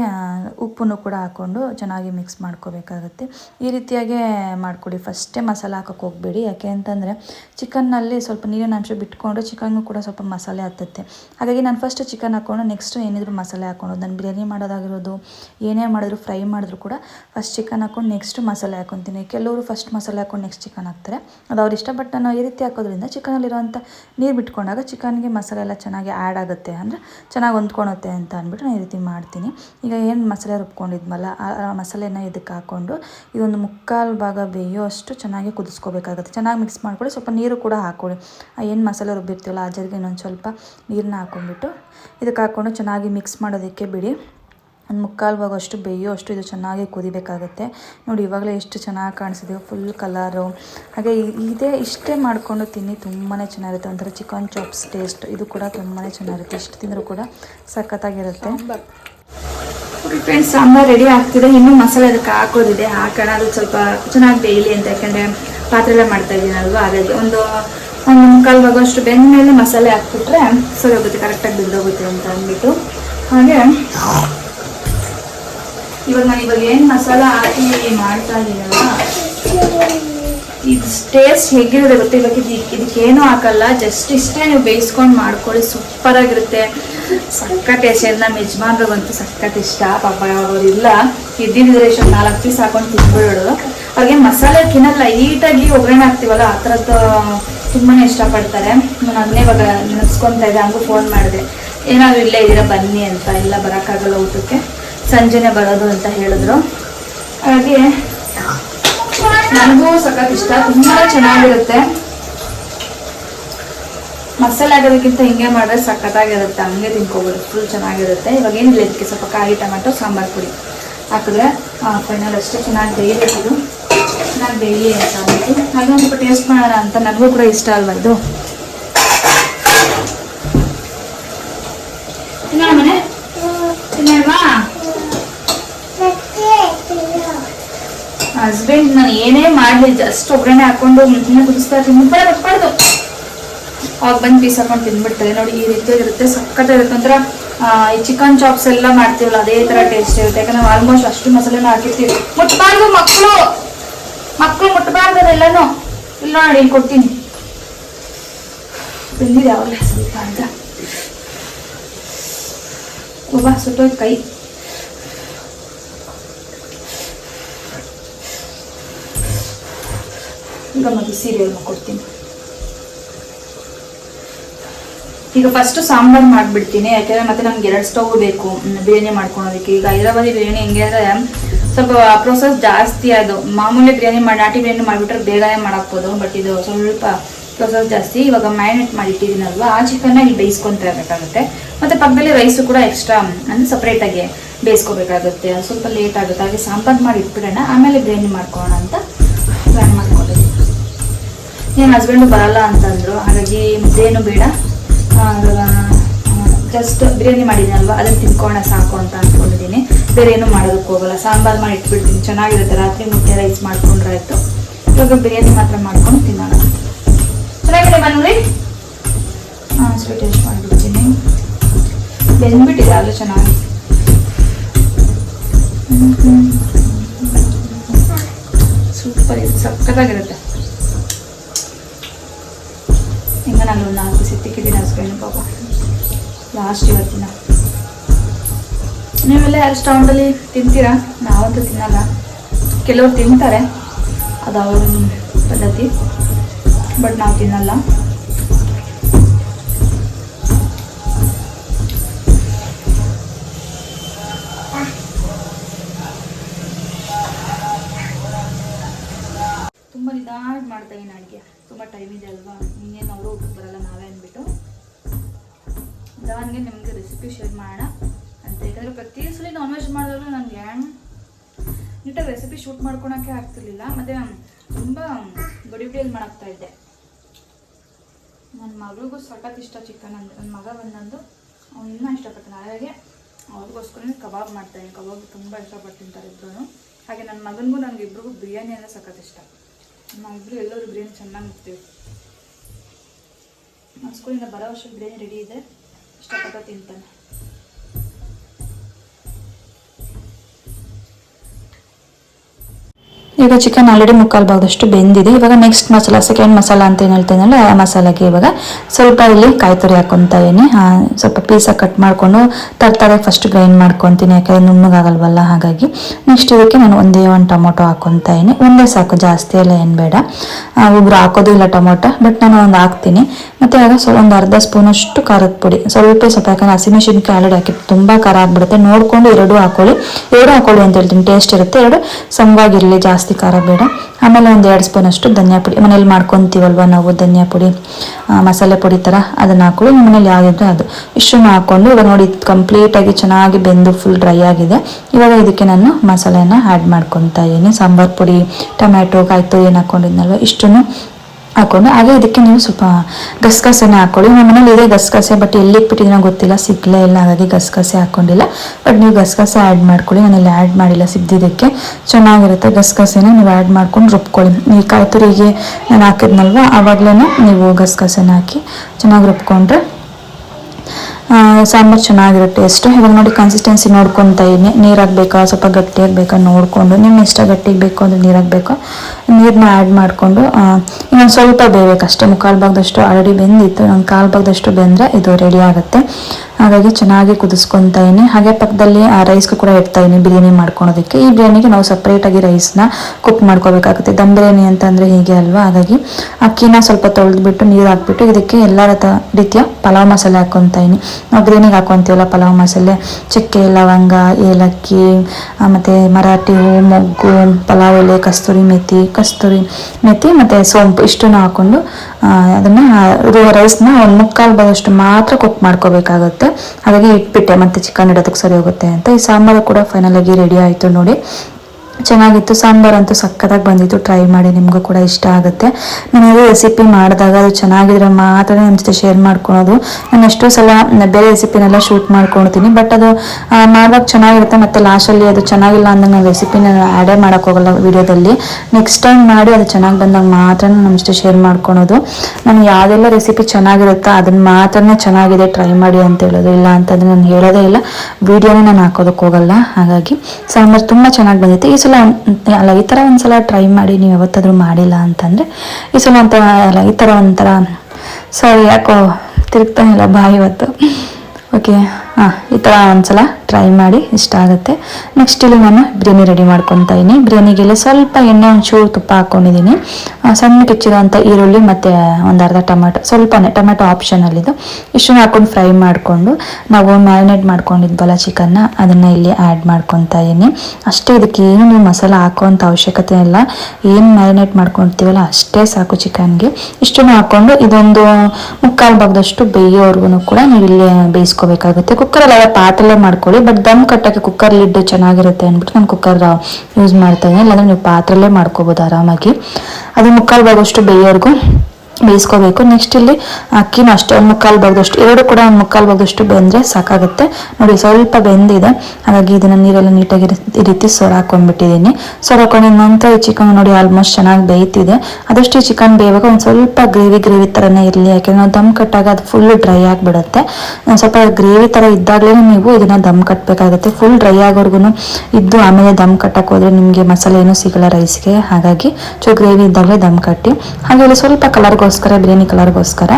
ಉಪ್ಪನ್ನು ಕೂಡ ಹಾಕ್ಕೊಂಡು ಚೆನ್ನಾಗಿ ಮಿಕ್ಸ್ ಮಾಡ್ಕೋಬೇಕಾಗುತ್ತೆ. ಈ ರೀತಿಯಾಗೇ ಮಾಡಿಕೊಡಿ. ಫಸ್ಟೇ ಮಸಾಲೆ ಹಾಕೋಕೆ ಹೋಗಬೇಡಿ. ಯಾಕೆ ಅಂತಂದರೆ ಚಿಕನ್ನಲ್ಲಿ ಸ್ವಲ್ಪ ನೀರಿನ ಅಂಶ ಬಿಟ್ಕೊಂಡು ಚಿಕನ್ಗೂ ಕೂಡ ಸ್ವಲ್ಪ ಮಸಾಲೆ ಹತ್ತುತ್ತೆ. ಹಾಗಾಗಿ ನಾನು ಫಸ್ಟ್ ಚಿಕನ್ ಹಾಕ್ಕೊಂಡು ನೆಕ್ಸ್ಟ್ ಏನಿದ್ರೂ ಮಸಾಲೆ ಹಾಕ್ಕೊಂಡು, ನಾನು ಬಿರಿಯಾನಿ ಮಾಡೋದಾಗಿರೋದು, ಏನೇ ಮಾಡಿದ್ರು ಫ್ರೈ ಮಾಡಿದ್ರು ಕೂಡ ಫಸ್ಟ್ ಚಿಕನ್ ಹಾಕ್ಕೊಂಡು ನೆಕ್ಸ್ಟ್ ಮಸಾಲೆ ಹಾಕ್ಕೊತೀನಿ ಕೆಲವರು ಫಸ್ಟ್ ಮಸಾಲೆ ಹಾಕ್ಕೊಂಡು ನೆಕ್ಸ್ಟ್ ಚಿಕನ್ ಹಾಕ್ತಾರೆ. ಅದು ಅವ್ರು ಇಷ್ಟ ಬಟ್ ನಾನು ಈ ರೀತಿ ಹಾಕೋದ್ರಿಂದ ಚಿಕನಲ್ಲಿರೋಂಥ ನೀರು ಬಿಟ್ಕೊಂಡಾಗ ಚಿಕನ್ಗೆ ಮಸಾಲೆ ಎಲ್ಲ ಚೆನ್ನಾಗಿ ಆ್ಯಡ್ ಆಗುತ್ತೆ ಅಂದರೆ ಚೆನ್ನಾಗಿ ಹೊಂದ್ಕೊಳುತ್ತೆ ಅಂತ ಅಂದ್ಬಿಟ್ಟು ನಾನು ಈ ರೀತಿ ಮಾಡ್ತೀನಿ. ಈಗ ಏನು ಮಸಾಲೆ ರುಬ್ಕೊಂಡಿದ್ಮಲ್ಲ ಆ ಮಸಾಲೆನ ಇದಕ್ಕೆ ಹಾಕ್ಕೊಂಡು ಇದೊಂದು ಮುಕ್ಕಾಲು ಭಾಗ ಬೇಯೋ ಅಷ್ಟು ಚೆನ್ನಾಗಿ ಕುದಿಸ್ಕೋಬೇಕಾಗುತ್ತೆ. ಚೆನ್ನಾಗಿ ಮಿಕ್ಸ್ ಮಾಡ್ಕೊಳ್ಳಿ, ಸ್ವಲ್ಪ ನೀರು ಕೂಡ ಹಾಕ್ಕೊಳ್ಳಿ ಏನು ಮಸಾಲೆ ರುಬ್ಬಿರ್ತೀವಲ್ಲ, ಆ ಜರಿಗೆ ಇನ್ನೊಂದು ಸ್ವಲ್ಪ ನೀರನ್ನ ಹಾಕ್ಕೊಂಡ್ಬಿಟ್ಟು ಇದಕ್ಕೆ ಹಾಕ್ಕೊಂಡು ಚೆನ್ನಾಗಿ ಮಿಕ್ಸ್ ಮಾಡೋದಕ್ಕೆ ಬಿಡಿ. ಒಂದು ಮುಕ್ಕಾಲು ಬೇಯೋ ಅಷ್ಟು ಇದು ಚೆನ್ನಾಗಿ ಕುದಿಬೇಕಾಗುತ್ತೆ. ನೋಡಿ ಇವಾಗಲೇ ಎಷ್ಟು ಚೆನ್ನಾಗಿ ಕಾಣಿಸಿದೆ ಫುಲ್ ಕಲರು ಹಾಗೆ ಇದೇ ಇಷ್ಟೇ ಮಾಡಿಕೊಂಡು ತಿನ್ನಿ ತುಂಬಾ ಚೆನ್ನಾಗಿರುತ್ತೆ. ಒಂಥರ ಚಿಕನ್ ಚಾಪ್ಸ್ ಟೇಸ್ಟ್ ಇದು ಕೂಡ ತುಂಬಾ ಚೆನ್ನಾಗಿರುತ್ತೆ. ಇಷ್ಟು ತಿಂದರೂ ಕೂಡ ಸಖತ್ತಾಗಿರುತ್ತೆ. ಫ್ರೆಂಡ್ಸ್ ಸಾಂಬಾರು ರೆಡಿ ಆಗ್ತಿದೆ. ಇನ್ನು ಮಸಾಲೆ ಅದಕ್ಕೆ ಹಾಕೋದಿದೆ. ಹಾಕೋಣ ಅದು ಸ್ವಲ್ಪ ಚೆನ್ನಾಗಿ ಬೇಯಲಿ ಅಂತ. ಯಾಕಂದರೆ ಪಾತ್ರೆ ಎಲ್ಲ ಮಾಡ್ತಾ ಇದ್ದೀನಲ್ವ ಹಾಗಾಗಿ ಒಂದು ಒಂದು ಮುಕ್ಕಾಲು ಭಾಗ ಅಷ್ಟು ಬೆಂದ ಮೇಲೆ ಮಸಾಲೆ ಹಾಕ್ಬಿಟ್ರೆ ಸರಿ ಹೋಗುತ್ತೆ. ಕರೆಕ್ಟಾಗಿ ಬಿದ್ದೋಗುತ್ತೆ ಅಂತ ಅಂದ್ಬಿಟ್ಟು. ಹಾಗೆ ಇವಾಗ ನಾನು ಇವಾಗ ಏನು ಮಸಾಲ ಹಾಕಿ ಮಾಡ್ತಾ ಇದ್ದೀನಲ್ಲ ಇದು ಟೇಸ್ಟ್ ಹೇಗಿರುತ್ತೆ ಗೊತ್ತಾ? ಇವಾಗ ಇದು ಇದಕ್ಕೇನು ಹಾಕಲ್ಲ ಜಸ್ಟ್ ಇಷ್ಟೇ ನೀವು ಬೇಯಿಸ್ಕೊಂಡು ಮಾಡ್ಕೊಳ್ಳಿ ಸೂಪರ್ ಆಗಿರುತ್ತೆ. ಸಕ್ಕ ಟೇಸ್ಟ್ ನಮ್ಮ ಯಜಮಾನ್ರಿಗಂತೂ ಸಖತ್ ಇಷ್ಟ ಪಾಪ ಅವ್ರು ಇಲ್ಲ. ಇದ್ದಿದ್ರೆ ಇಷ್ಟು ನಾಲ್ಕು ಪೀಸ್ ಹಾಕೊಂಡು ತಿಂದ್ಬಿಡೋದು ಹಾಗೆ ಮಸಾಲೆ ತಿನ್ನಲ್ಲ ಈಟಾಗಿ ಒಗ್ಗರಣೆ ಹಾಕ್ತೀವಲ್ಲ, ಆ ಥರದ್ದು ತುಂಬಾ ಇಷ್ಟಪಡ್ತಾರೆ. ನಾನು ಅದನ್ನೇ ಇವಾಗ ನೆನೆಸ್ಕೊತಾ ಇದ್ದೆ, ಹಂಗೂ ಫೋನ್ ಮಾಡಿದೆ. ಏನಾದರೂ ಇಲ್ಲೇ ಇದ್ದೀರಾ, ಬನ್ನಿ ಅಂತ, ಇಲ್ಲ ಬರೋಕ್ಕಾಗಲ್ಲ ಊಟಕ್ಕೆ. ಸಂಜೆನೆ ಬರೋದು ಅಂತ ಹೇಳಿದ್ರು. ಹಾಗೆ ನನಗೂ ಸಖತ್ ಇಷ್ಟ, ತುಂಬಾ ಚೆನ್ನಾಗಿರುತ್ತೆ. ಮಸಾಲೆ ಆಗೋದಕ್ಕಿಂತ ಹಿಂಗೆ ಮಾಡಿದ್ರೆ ಸಖತ್ತಾಗಿರುತ್ತೆ, ಹಂಗೆ ತಿನ್ಕೋಬೋದು ಫುಲ್ ಚೆನ್ನಾಗಿರುತ್ತೆ. ಇವಾಗ ಏನಿಲ್ಲ ಇದಕ್ಕೆ, ಸ್ವಲ್ಪ ಕಾಯಿ ಟೊಮೆಟೊ, ಸಾಂಬಾರು ಪುಡಿ ಹಾಕಿದ್ರೆ ಫೈನಲ್ ಅಷ್ಟೇ ಚೆನ್ನಾಗಿ ಬೇಯಬೇಕಿದು ಚೆನ್ನಾಗಿ ಬೇಯಿ ಅಂತ ಅಂದ್ಬಿಟ್ಟು. ಹಾಗೆ ಒಂದು ಸ್ವಲ್ಪ ಟೇಸ್ಟ್ ಮಾಡೋಣ ಅಂತ ನನಗೂ ಕೂಡ ಇಷ್ಟ ಅಲ್ವಾ ಇದು ತಿನ್ನೋಣ ಮನೆ ತಿನ್ನಲ್ವಾ ಹಸ್ಬೆಂಡ್ ನಾನು ಏನೇ ಮಾಡಲಿ ಜಸ್ಟ್ ಒಗ್ಗರಣೆ ಹಾಕೊಂಡು ಮುಂಚೆನೆ ಕುದಿಸ್ತಾ ತಿನ್ಬಿಡ ಬಟ್ಬಾರ್ದು ಅವಾಗ ಬಂದು ಪೀಸ್ ಹಾಕೊಂಡು ತಿಂದ್ಬಿಡ್ತಾರೆ ನೋಡಿ, ಈ ರೀತಿ ಇರುತ್ತೆ ಸಖತ್ತಾಗಿರುತ್ತೆ. ಒಂಥರ ಈ ಚಿಕನ್ ಚಾಪ್ಸ್ ಎಲ್ಲ ಮಾಡ್ತೀವಲ್ಲ, ಅದೇ ಥರ ಟೇಸ್ಟ್ ಇರುತ್ತೆ. ಯಾಕಂದ್ರೆ ನಾವು ಆಲ್ಮೋಸ್ಟ್ ಅಷ್ಟು ಮಸಾಲೆನ ಹಾಕಿರ್ತೀವಿ. ಮುಟ್ಬಾರ್ದು ಮಕ್ಕಳು ಮಕ್ಕಳು ಮುಟ್ಬಾರ್ದು ಅದೆಲ್ಲನೂ. ಇಲ್ಲ ನೋಡಿ ಇಲ್ಲಿ ಕೊಡ್ತೀನಿ. ಬಂದಿದೆ ಯಾವಾಗಲೇ ಸ್ವಲ್ಪ ಅಂತ. ಒಬ್ಬ ಸುಟ್ಟೋಯ್ತು ಕೈ. ಈಗ ಮತ್ತೆ ಸೀರಿಯಲ್ ಕೊಡ್ತೀನಿ. ಈಗ ಫಸ್ಟ್ ಸಾಂಬಾರ್ ಮಾಡ್ಬಿಡ್ತೀನಿ, ಯಾಕಂದ್ರೆ ಮತ್ತೆ ನಮ್ಗೆ ಎರಡು ಸ್ಟವ್ ಬೇಕು ಬಿರಿಯಾನಿ ಮಾಡ್ಕೊಳೋದಕ್ಕೆ. ಈಗ ಹೈದರಾಬಾದಿ ಬಿರಿಯಾನಿ ಹೆಂಗೆ ಅಂದ್ರೆ ಸ್ವಲ್ಪ ಪ್ರೊಸೆಸ್ ಜಾಸ್ತಿ ಅದು. ಮಾಮೂಲಿ ಬಿರಿಯಾನಿ ಮಾಡಿ, ನಾಟಿ ಬಿರಿಯಾನಿ ಮಾಡಿಬಿಟ್ರೆ ಬೇಗನೆ ಮಾಡಾಕ್ಬೋದು ಬಟ್ ಇದು ಸ್ವಲ್ಪ ಪ್ರೊಸೆಸ್ ಜಾಸ್ತಿ. ಇವಾಗ ಮ್ಯಾರಿನೇಟ್ ಮಾಡಿ ಇಟ್ಟಿದ್ದೀನಲ್ವಾ ಆ ಚಿಕನ್ನ ಇಲ್ಲಿ ಬೇಯಿಸ್ಕೊಂತ ಇರಬೇಕಾಗುತ್ತೆ. ಮತ್ತೆ ಪಕ್ಕದಲ್ಲಿ ರೈಸು ಕೂಡ ಎಕ್ಸ್ಟ್ರಾ ಅಂದರೆ ಸಪ್ರೇಟಾಗಿ ಬೇಯಿಸ್ಕೋಬೇಕಾಗುತ್ತೆ. ಸ್ವಲ್ಪ ಲೇಟ್ ಆಗುತ್ತೆ, ಹಾಗೆ ಸಾಂಬಾರು ಮಾಡಿ ಇಟ್ಬಿಡೋಣ. ಆಮೇಲೆ ಬಿರಿಯಾನಿ ಮಾಡ್ಕೊಳ್ಳೋಣ ಅಂತ ಏನು ಹಸ್ಬೆಂಡು ಬರಲ್ಲ ಅಂತಂದರು. ಹಾಗಾಗಿ ಮುದ್ದೇನು ಬೇಡ. ಜಸ್ಟ್ ಬಿರಿಯಾನಿ ಮಾಡಿದ್ದೀನಲ್ವ ಅದನ್ನು ತಿನ್ಕೊಂಡ ಸಾಕು ಅಂತ ಅಂದ್ಕೊಂಡಿದ್ದೀನಿ ಬೇರೆ ಏನು ಮಾಡೋದಕ್ಕೆ ಹೋಗಲ್ಲ. ಸಾಂಬಾರು ಮಾಡಿ ಇಟ್ಬಿಡ್ತೀನಿ. ಚೆನ್ನಾಗಿರುತ್ತೆ. ರಾತ್ರಿ ಮುದ್ದೆ ರೈಸ್ ಮಾಡ್ಕೊಂಡ್ರೆ ಆಯ್ತು. ಇವಾಗ ಬಿರಿಯಾನಿ ಮಾತ್ರ ಮಾಡ್ಕೊಂಡು ತಿನ್ನೋಣ. ಚೆನ್ನಾಗಿದೆ ಬನ್ನಿ ಹಾಂ ಸ್ವೀಟ್ ಟೇಸ್ಟ್ ಮಾಡಿಬಿಡ್ತೀನಿ. ಬೆಂದ್ಬಿಟ್ಟಿದೆ ಅದು ಚೆನ್ನಾಗಿ. ಸೂಪರ್, ಇದು ಸಕ್ಕತ್ತಾಗಿರುತ್ತೆ ನಾನು ನಾಲ್ಕು ಸಿಕ್ಕಿದ್ದೀನಿ ಹಸ್ಬೆಂಡ್ ಪಾಪ. ಲಾಸ್ಟ್ ಇವತ್ತಿನ. ನೀವೆಲ್ಲ ರೆಸ್ಟೋರೆಂಟಲ್ಲಿ ತಿಂತೀರಾ? ನಾವಂತೂ ತಿನ್ನಲ್ಲ. ಕೆಲವರು ತಿಂತಾರೆ. ಅದು ಅವ್ರ ಪದ್ಧತಿ. ಬಟ್ ನಾವು ತಿನ್ನಲ್ಲ. ನಿಧಾನ ಮಾಡ್ತಾ ಇದ್ದೀನಿ ಅಡುಗೆ. ತುಂಬ ಟೈಮ್ ಇದೆ ಅಲ್ವಾ? ಇನ್ನೇನು ಅವರು ಬರಲ್ಲ ನಾವೇ ಅಂದ್ಬಿಟ್ಟು. ನಿಧಾನಿಗೆ ನಿಮಗೆ ರೆಸಿಪಿ ಶೇರ್ ಮಾಡೋಣ. ಅಂತ ಯಾಕಂದರೆ ಪ್ರತಿ ಸಲ ನಾನ್ ವೆಜ್ ಮಾಡಿದ್ರು ನನಗೆ ನೀಟಾಗಿ ರೆಸಿಪಿ ಶೂಟ್ ಮಾಡ್ಕೊಳಕ್ಕೆ ಆಗ್ತಿರ್ಲಿಲ್ಲ. ಮತ್ತು ತುಂಬ ಗಡಿಬಿಡಿಯಲ್ಲಿ ಮಾಡಾಕ್ತಾ ಇದ್ದೆ. ನನ್ನ ಮಗಳಿಗೂ ಸಖತ್ ಇಷ್ಟ ಚಿಕನ್ ಅಂದರೆ ನನ್ನ ಮಗ ಬಂದಂದು ಅವ್ನು ಇನ್ನೂ ಇಷ್ಟಪಡ್ತಾನೆ. ಹಾಗಾಗಿ ಅವ್ರಿಗೋಸ್ಕರ ಕಬಾಬ್ ಮಾಡ್ತಾಯಿದ್ದೀನಿ ಕಬಾಬ್ ತುಂಬ ಇಷ್ಟಪಟ್ಟು ತಿಂತಾರೆ ಇಬ್ಬರು ಹಾಗೆ ನನ್ನ ಮಗನಿಗೂ ನನಗೆ ಇಬ್ಬರಿಗೂ ಬಿರಿಯಾನಿ ಅಂದರೆ ಸಖತ್ ಇಷ್ಟ. ನಾವಿಬ್ಬರು ಎಲ್ಲರೂ ಬಿರಿಯಾನಿ ಚೆನ್ನಾಗಿ ಮಾಡ್ತೀವಿ. ನಮ್ಮ ಸ್ಕೂಲಿಂದ ಬರೋ ವರ್ಷ ಬಿರಿಯಾನಿ ರೆಡಿ ಇದೆ. ಇಷ್ಟಪಟ್ಟು ತಿಂತಾನೆ. ಈಗ ಚಿಕನ್ ಆಲ್ರೆಡಿ ಮುಕ್ಕಾಲು ಭಾಗದಷ್ಟು ಬೆಂದಿದೆ. ಇವಾಗ ನೆಕ್ಸ್ಟ್ ಮಸಾಲ ಸೆಕೆಂಡ್ ಮಸಾಲ ಅಂತ ಏನು ಹೇಳ್ತೀನಲ್ಲ ಆ ಮಸಾಲೆಗೆ ಇವಾಗ ಸ್ವಲ್ಪ ಇಲ್ಲಿ ಕಾಯಿ ತುರಿ ಇದೀನಿ ಆ, ಸ್ವಲ್ಪ ಪೀಸಾಗಿ ಕಟ್ ಮಾಡಿಕೊಂಡು ತರ್ತಾರೆ ಫಸ್ಟ್ ಗ್ರೈಂಡ್ ಮಾಡ್ಕೊತೀನಿ ಯಾಕಂದ್ರೆ ನುಣ್ಣಗಾಗಲ್ವಲ್ಲ ಹಾಗಾಗಿ. ನೆಕ್ಸ್ಟ್ ಇದಕ್ಕೆ ನಾನು ಒಂದೇ ಒಂದು ಟೊಮೊಟೊ ಹಾಕೊತ ಇದೀನಿ ಒಂದೇ ಸಾಕು ಜಾಸ್ತಿ ಎಲ್ಲ ಏನು ಬೇಡ. ಒಬ್ಬರು ಹಾಕೋದು ಇಲ್ಲ ಟೊಮೊಟೊ ಬಟ್ ನಾನು ಒಂದು ಹಾಕ್ತೀನಿ. ಮತ್ತೆ ಆಗ ಸ್ವಲ್ಪ ಒಂದು ಅರ್ಧ ಸ್ಪೂನಷ್ಟು ಖಾರದ ಪುಡಿ. ಸ್ವಲ್ಪ ಸ್ವಲ್ಪ ಯಾಕಂದ್ರೆ ಹಸಿಮೆಣಸಿನ್ಕಾಯಿ ಆಲ್ರೆಡಿ ಹಾಕಿ ತುಂಬ ಖಾರ ಆಗ್ಬಿಡುತ್ತೆ. ನೋಡಿಕೊಂಡು ಎರಡು ಹಾಕೊಳ್ಳಿ. ಎರಡು ಹಾಕೊಳ್ಳಿ ಅಂತ ಹೇಳ್ತೀನಿ ಟೇಸ್ಟ್ ಇರುತ್ತೆ. ಎರಡು ಸಮವಾಗಿರಲಿ ಜಾಸ್ತಿ ಖಾರ ಬೇಡ. ಆಮೇಲೆ ಒಂದು ಎರಡು ಸ್ಪೂನ್ ಅಷ್ಟು ಧನಿಯಾ ಪುಡಿ. ಮನೇಲಿ ಮಾಡ್ಕೊತೀವಲ್ವ ನಾವು ಧನಿಯಾ ಪುಡಿ? ಮಸಾಲೆ ಪುಡಿ ಥರ ಅದನ್ನು ಹಾಕೊಳ್ಳಿ. ನಿಮ್ಮ ಮನೇಲಿ ಯಾವುದಿದ್ರೆ ಅದು. ಇಷ್ಟನ್ನು ಹಾಕ್ಕೊಂಡು ಇವಾಗ ನೋಡಿ ಕಂಪ್ಲೀಟಾಗಿ ಚೆನ್ನಾಗಿ ಬೆಂದು ಫುಲ್ ಡ್ರೈ ಆಗಿದೆ. ಇವಾಗ ಇದಕ್ಕೆ ನಾನು ಮಸಾಲೆನ ಆ್ಯಡ್ ಮಾಡ್ಕೊತಾ ಇದ್ದೀನಿ. ಸಾಂಬಾರು ಪುಡಿ, ಟೊಮ್ಯಾಟೊ ಕಾಯ್ತು ಏನು ಹಾಕ್ಕೊಂಡಿದ್ನಲ್ವ ಇಷ್ಟನ್ನು ಹಾಕೊಂಡು, ಹಾಗೆ ಇದಕ್ಕೆ ನೀವು ಸ್ವಲ್ಪ ಗಸಗಸೆನ ಹಾಕೊಳ್ಳಿ. ನಮ್ಮ ಮನೇಲಿ ಇದೆ ಗಸಗಸೆ ಬಟ್ ಎಲ್ಲಿ ಇಟ್ಬಿಟ್ಟಿದ್ರೆ ಗೊತ್ತಿಲ್ಲ, ಸಿಗ್ಲೇ ಇಲ್ಲ, ಹಾಗಾಗಿ ಗಸಗಸೆ ಹಾಕೊಂಡಿಲ್ಲ. ಬಟ್ ನೀವು ಗಸಗಸೆ ಆ್ಯಡ್ ಮಾಡ್ಕೊಳ್ಳಿ ನಾನಿಲ್ಲಿ ಆ್ಯಡ್ ಮಾಡಿಲ್ಲ, ಸಿಗ್ದಿದ್ದಕ್ಕೆ ಚೆನ್ನಾಗಿರುತ್ತೆ. ಗಸಗಸೆನ ನೀವು ಆ್ಯಡ್ ಮಾಡ್ಕೊಂಡು ರುಬ್ಕೊಳ್ಳಿ. ಈ ಕಾಯಿ ತುರಿಗೆ ನಾನು ಹಾಕಿದ್ನಲ್ವ ಆವಾಗಲೇ ನೀವು ಗಸಗಸೆನ ಹಾಕಿ ಚೆನ್ನಾಗಿ ರುಬ್ಕೊಂಡ್ರೆ ಸಾಂಬಾರು ಚೆನ್ನಾಗಿರುತ್ತೆ. ಟೇಸ್ಟು ಇವಾಗ ನೋಡಿ ಕನ್ಸಿಸ್ಟೆನ್ಸಿ ನೋಡ್ಕೊತಾ ಇದ್ದೀನಿ ನೀರು ಸ್ವಲ್ಪ ಗಟ್ಟಿಯಾಗಿ ಬೇಕಾ ನೋಡಿಕೊಂಡು. ನಿಮ್ಮ ಇಷ್ಟ ಗಟ್ಟಿಗೆ ಬೇಕು ಅಂದರೆ ನೀರು ನೀರನ್ನ ಆ್ಯಡ್ ಮಾಡಿಕೊಂಡು ಇನ್ನೊಂದು ಸ್ವಲ್ಪ ಬೇಯಬೇಕಷ್ಟೇ. ಮುಕ್ಕಾಲು ಭಾಗದಷ್ಟು ಆಲ್ರೆಡಿ ಬೆಂದಿತ್ತು. ಒಂದು ಕಾಲು ಭಾಗದಷ್ಟು ಬೆಂದರೆ ಇದು ರೆಡಿ ಆಗುತ್ತೆ. ಹಾಗಾಗಿ ಚೆನ್ನಾಗಿ ಕುದಿಸ್ಕೊತಾ ಇದೀನಿ ಹಾಗೆ ಪಕ್ಕದಲ್ಲಿ, ಆ ರೈಸ್ಗೂ ಕೂಡ ಇಡ್ತಾ ಇದೀನಿ ಬಿರಿಯಾನಿ ಮಾಡ್ಕೊಳೋದಕ್ಕೆ. ಈ ಬಿರಿಯಾನಿಗೆ ನಾವು ಸಪ್ರೇಟಾಗಿ ರೈಸ್ನ ಕುಕ್ ಮಾಡ್ಕೋಬೇಕಾಗುತ್ತೆ. ದಮ್ ಬಿರಿಯಾನಿ ಅಂತಂದರೆ ಹೀಗೆ ಅಲ್ವಾ? ಹಾಗಾಗಿ ಅಕ್ಕಿನ ಸ್ವಲ್ಪ ತೊಳೆದ್ಬಿಟ್ಟು, ನೀರು ಹಾಕ್ಬಿಟ್ಟು, ಇದಕ್ಕೆ ಎಲ್ಲ ರೀತಿಯ ಪಲಾವ್ ಮಸಾಲೆ ಹಾಕ್ಕೊತಾ ಇದೀನಿ ನಾವು ಬಿರಿಯಾನಿಗೆ ಹಾಕೊತೀವಲ್ಲ ಪಲಾವ್ ಮಸಾಲೆ? ಚಕ್ಕೆ, ಲವಂಗ, ಏಲಕ್ಕಿ ಮತ್ತು ಮರಾಠಿ ಹೂ, ಮೊಗ್ಗು, ಪಲಾವ್ ಎಲೆ, ಕಸ್ತೂರಿ ಮೆಥಿ ಕಸ್ತೂರಿ ಮೆಥಿ ಮತ್ತು ಸೋಂಪು ಇಷ್ಟನ್ನು ಹಾಕ್ಕೊಂಡು ಅದನ್ನ ರೈಸ್ನ ಒಂದು ಮುಕ್ಕಾಲು ಬದಷ್ಟು ಮಾತ್ರ ಕುಕ್ ಮಾಡ್ಕೋಬೇಕಾಗುತ್ತೆ. ಹಾಗಾಗಿ ಇಟ್ಬಿಟ್ಟೆ ಮತ್ತೆ ಚಿಕನ್ ಇಡೋದಕ್ಕೆ ಸರಿ ಹೋಗುತ್ತೆ ಅಂತ. ಈ ಸಾಂಬಾರು ಕೂಡ ಫೈನಲ್ ಆಗಿ ರೆಡಿ ಆಯಿತು ನೋಡಿ. ಚೆನ್ನಾಗಿತ್ತು. ಸಾಂಬಾರ್ ಅಂತೂ ಸಕ್ಕತ್ತಾಗಿ ಬಂದಿತ್ತು. ಟ್ರೈ ಮಾಡಿ ನಿಮಗೂ ಕೂಡ ಇಷ್ಟ ಆಗುತ್ತೆ. ನಾನು ರೆಸಿಪಿ ಮಾಡಿದಾಗ ಅದು ಚೆನ್ನಾಗಿದ್ರೆ ಮಾತ್ರ ನಿಮ್ಮ ಜೊತೆ ಶೇರ್ ಮಾಡ್ಕೊಳೋದು. ನಾನು ಎಷ್ಟೋ ಸಲ ಬೇರೆ ರೆಸಿಪಿನೆಲ್ಲ ಶೂಟ್ ಮಾಡ್ಕೊಳ್ತೀನಿ. ಬಟ್ ಅದು ಮಾಡುವಾಗ ಚೆನ್ನಾಗಿರುತ್ತೆ ಮತ್ತು ಲಾಸ್ಟಲ್ಲಿ ಅದು ಚೆನ್ನಾಗಿಲ್ಲ ಅಂದಾಗ ನಾನು ರೆಸಿಪಿನ ಆ್ಯಡೇ ಮಾಡೋಕ್ಕೋಗಲ್ಲ ವಿಡಿಯೋದಲ್ಲಿ. ನೆಕ್ಸ್ಟ್ ಟೈಮ್ ಮಾಡಿ ಅದು ಚೆನ್ನಾಗಿ ಬಂದಾಗ ಮಾತ್ರ ನಮ್ಮ ಜೊತೆ ಶೇರ್ ಮಾಡ್ಕೊಳೋದು. ನಾನು ಯಾವುದೆಲ್ಲ ರೆಸಿಪಿ ಚೆನ್ನಾಗಿರುತ್ತೋ ಅದನ್ನು ಮಾತ್ರನೇ ಚೆನ್ನಾಗಿದೆ ಟ್ರೈ ಮಾಡಿ ಅಂತ ಹೇಳೋದು. ಇಲ್ಲ ಅಂತಂದರೆ ನಾನು ಹೇಳೋದೇ ಇಲ್ಲ. ವಿಡಿಯೋನೇ ನಾನು ಹಾಕೋದಕ್ಕೆ ಹೋಗಲ್ಲ. ಹಾಗಾಗಿ ಸಾಂಬಾರು ತುಂಬ ಚೆನ್ನಾಗಿ ಬಂದಿತ್ತು. ಈ ಸಲ ಒಂದ್- ಅಲ್ಲ, ಈ ಥರ ಒಂದ್ಸಲ ಟ್ರೈ ಮಾಡಿ ನೀವು ಯಾವತ್ತಾದರೂ ಮಾಡಿಲ್ಲ ಅಂತಂದರೆ, ಈ ಸಲ ಒಂಥರ ಅಲ್ಲ, ಈ ಥರ ಒಂಥರ ಸಾರಿ ಯಾಕೋ ತಿರುಗ್ತಾ ಇಲ್ಲ ಬಾಯಿ ಇವತ್ತು. ಓಕೆ ಹಾಂ, ಈ ಥರ ಒಂದ್ಸಲ ಟ್ರೈ ಮಾಡಿ ಇಷ್ಟ ಆಗುತ್ತೆ. ನೆಕ್ಸ್ಟ್ ಇಲ್ಲಿ ನಾನು ಬಿರಿಯಾನಿ ರೆಡಿ ಮಾಡ್ಕೊತಾ ಇದ್ದೀನಿ ಬಿರಿಯಾನಿಗೆಲ್ಲ ಸ್ವಲ್ಪ ಎಣ್ಣೆ ಒಂಚೂರು ತುಪ್ಪ ಹಾಕ್ಕೊಂಡಿದ್ದೀನಿ ಸಣ್ಣ ಕೆಚ್ಚಿರೋಂಥ ಈರುಳ್ಳಿ ಮತ್ತು ಒಂದು ಅರ್ಧ ಟೊಮೆಟೊ, ಸ್ವಲ್ಪನೇ ಟೊಮೆಟೊ ಆಪ್ಷನಲ್ಲಿದ್ದು ಇಷ್ಟನ್ನು ಹಾಕೊಂಡು ಫ್ರೈ ಮಾಡಿಕೊಂಡು ನಾವು ಮ್ಯಾರಿನೇಟ್ ಮಾಡ್ಕೊಂಡಿದ್ವಲ್ಲ ಚಿಕನ್ನ ಅದನ್ನು ಇಲ್ಲಿ ಆ್ಯಡ್ ಮಾಡ್ಕೊತಾ ಇದ್ದೀನಿ ಅಷ್ಟೇ ಇದಕ್ಕೆ ಏನು ನೀವು ಮಸಾಲ ಹಾಕೋವಂಥ ಅವಶ್ಯಕತೆ ಇಲ್ಲ. ಏನು ಮ್ಯಾರಿನೇಟ್ ಮಾಡ್ಕೊಳ್ತೀವಲ್ಲ ಅಷ್ಟೇ ಸಾಕು ಚಿಕನ್ಗೆ ಇಷ್ಟನ್ನು ಹಾಕ್ಕೊಂಡು ಇದೊಂದು ಮುಕ್ಕಾಲು ಭಾಗದಷ್ಟು ಬೇಯೋವರೆಗೂ ಕೂಡ ನೀವು ಇಲ್ಲಿ ಬೇಯಿಸ್ಕೋಬೇಕಾಗುತ್ತೆ. ಕುಕ್ಕರಲ್ಲಿ ಅಲ್ಲ ಪಾತ್ರೆಲ್ಲೇ ಮಾಡ್ಕೊಳ್ಳಿ ಬಟ್ ದಮ್ ಕಟ್ಟಕ್ಕೆ ಕುಕ್ಕರ್ ಲಿಡ್ ಚೆನ್ನಾಗಿರುತ್ತೆ ಅಂದ್ಬಿಟ್ಟು ನಾನು ಕುಕ್ಕರ್ ಯೂಸ್ ಮಾಡ್ತಾ ಇಲ್ಲಾಂದ್ರೆ ನೀವು ಪಾತ್ರೆಲ್ಲೇ ಮಾಡ್ಕೋಬೋದು ಆರಾಮಾಗಿ. ಅದು ಮುಕ್ಕಾಲು ಭಾಗದಷ್ಟು ಬೇಯೋವರೆಗೂ ಬೇಯಿಸ್ಕೋಬೇಕು. ನೆಕ್ಸ್ಟ್ ಇಲ್ಲಿ ಅಕ್ಕಿನ ಅಷ್ಟೇ ಒಂದು ಮುಕ್ಕಾಲು ಬಗ್ದಷ್ಟು, ಎರಡು ಕೂಡ ಒಂದು ಮುಕ್ಕಾಲು ಬಗ್ದಷ್ಟು ಬೆಂದರೆ ಸಾಕಾಗುತ್ತೆ. ನೋಡಿ ಸ್ವಲ್ಪ ಬೆಂದಿದೆ, ಹಾಗಾಗಿ ಇದನ್ನು ನೀರೆಲ್ಲ ನೀಟಾಗಿ ಈ ರೀತಿ ಸೊರಾಕೊಂಡ್ಬಿಟ್ಟಿದ್ದೀನಿ. ಸೊರಾಕೊಂಡಿದ ನಂತರ ಈ ಚಿಕನ್ ನೋಡಿ ಆಲ್ಮೋಸ್ಟ್ ಚೆನ್ನಾಗಿ ಬೇಯ್ತಿದೆ. ಅದಷ್ಟು ಈ ಚಿಕನ್ ಬೇಯುವಾಗ ಒಂದು ಸ್ವಲ್ಪ ಗ್ರೇವಿ ಗ್ರೇವಿ ಥರನೇ ಇರಲಿ, ಯಾಕೆಂದ್ರೆ ನಾವು ದಮ್ ಕಟ್ಟಾಗ ಅದು ಫುಲ್ ಡ್ರೈ ಆಗಿಬಿಡುತ್ತೆ. ಸ್ವಲ್ಪ ಗ್ರೇವಿ ಥರ ಇದ್ದಾಗಲೇ ನೀವು ಇದನ್ನ ದಮ್ ಕಟ್ಟಬೇಕಾಗುತ್ತೆ ಫುಲ್ ಡ್ರೈ ಆಗೋರ್ಗು ಇದ್ದು ಆಮೇಲೆ ದಮ್ ಕಟ್ಟಕ್ಕೆ ಹೋದರೆ ನಿಮಗೆ ಮಸಾಲೆ ಏನೂ ಸಿಗಲ್ಲ ರೈಸ್ಗೆ ಹಾಗಾಗಿ ಸೊ ಗ್ರೇವಿ ಇದ್ದಾಗಲೇ ದಮ್ ಕಟ್ಟಿ. ಹಾಗೆ ಸ್ವಲ್ಪ ಸ್ವಲ್ಪ ಕಲರ್ಗೋಸ್ಕರ ಬಿರಿಯಾನಿ ಕಲರ್ಗೋಸ್ಕರ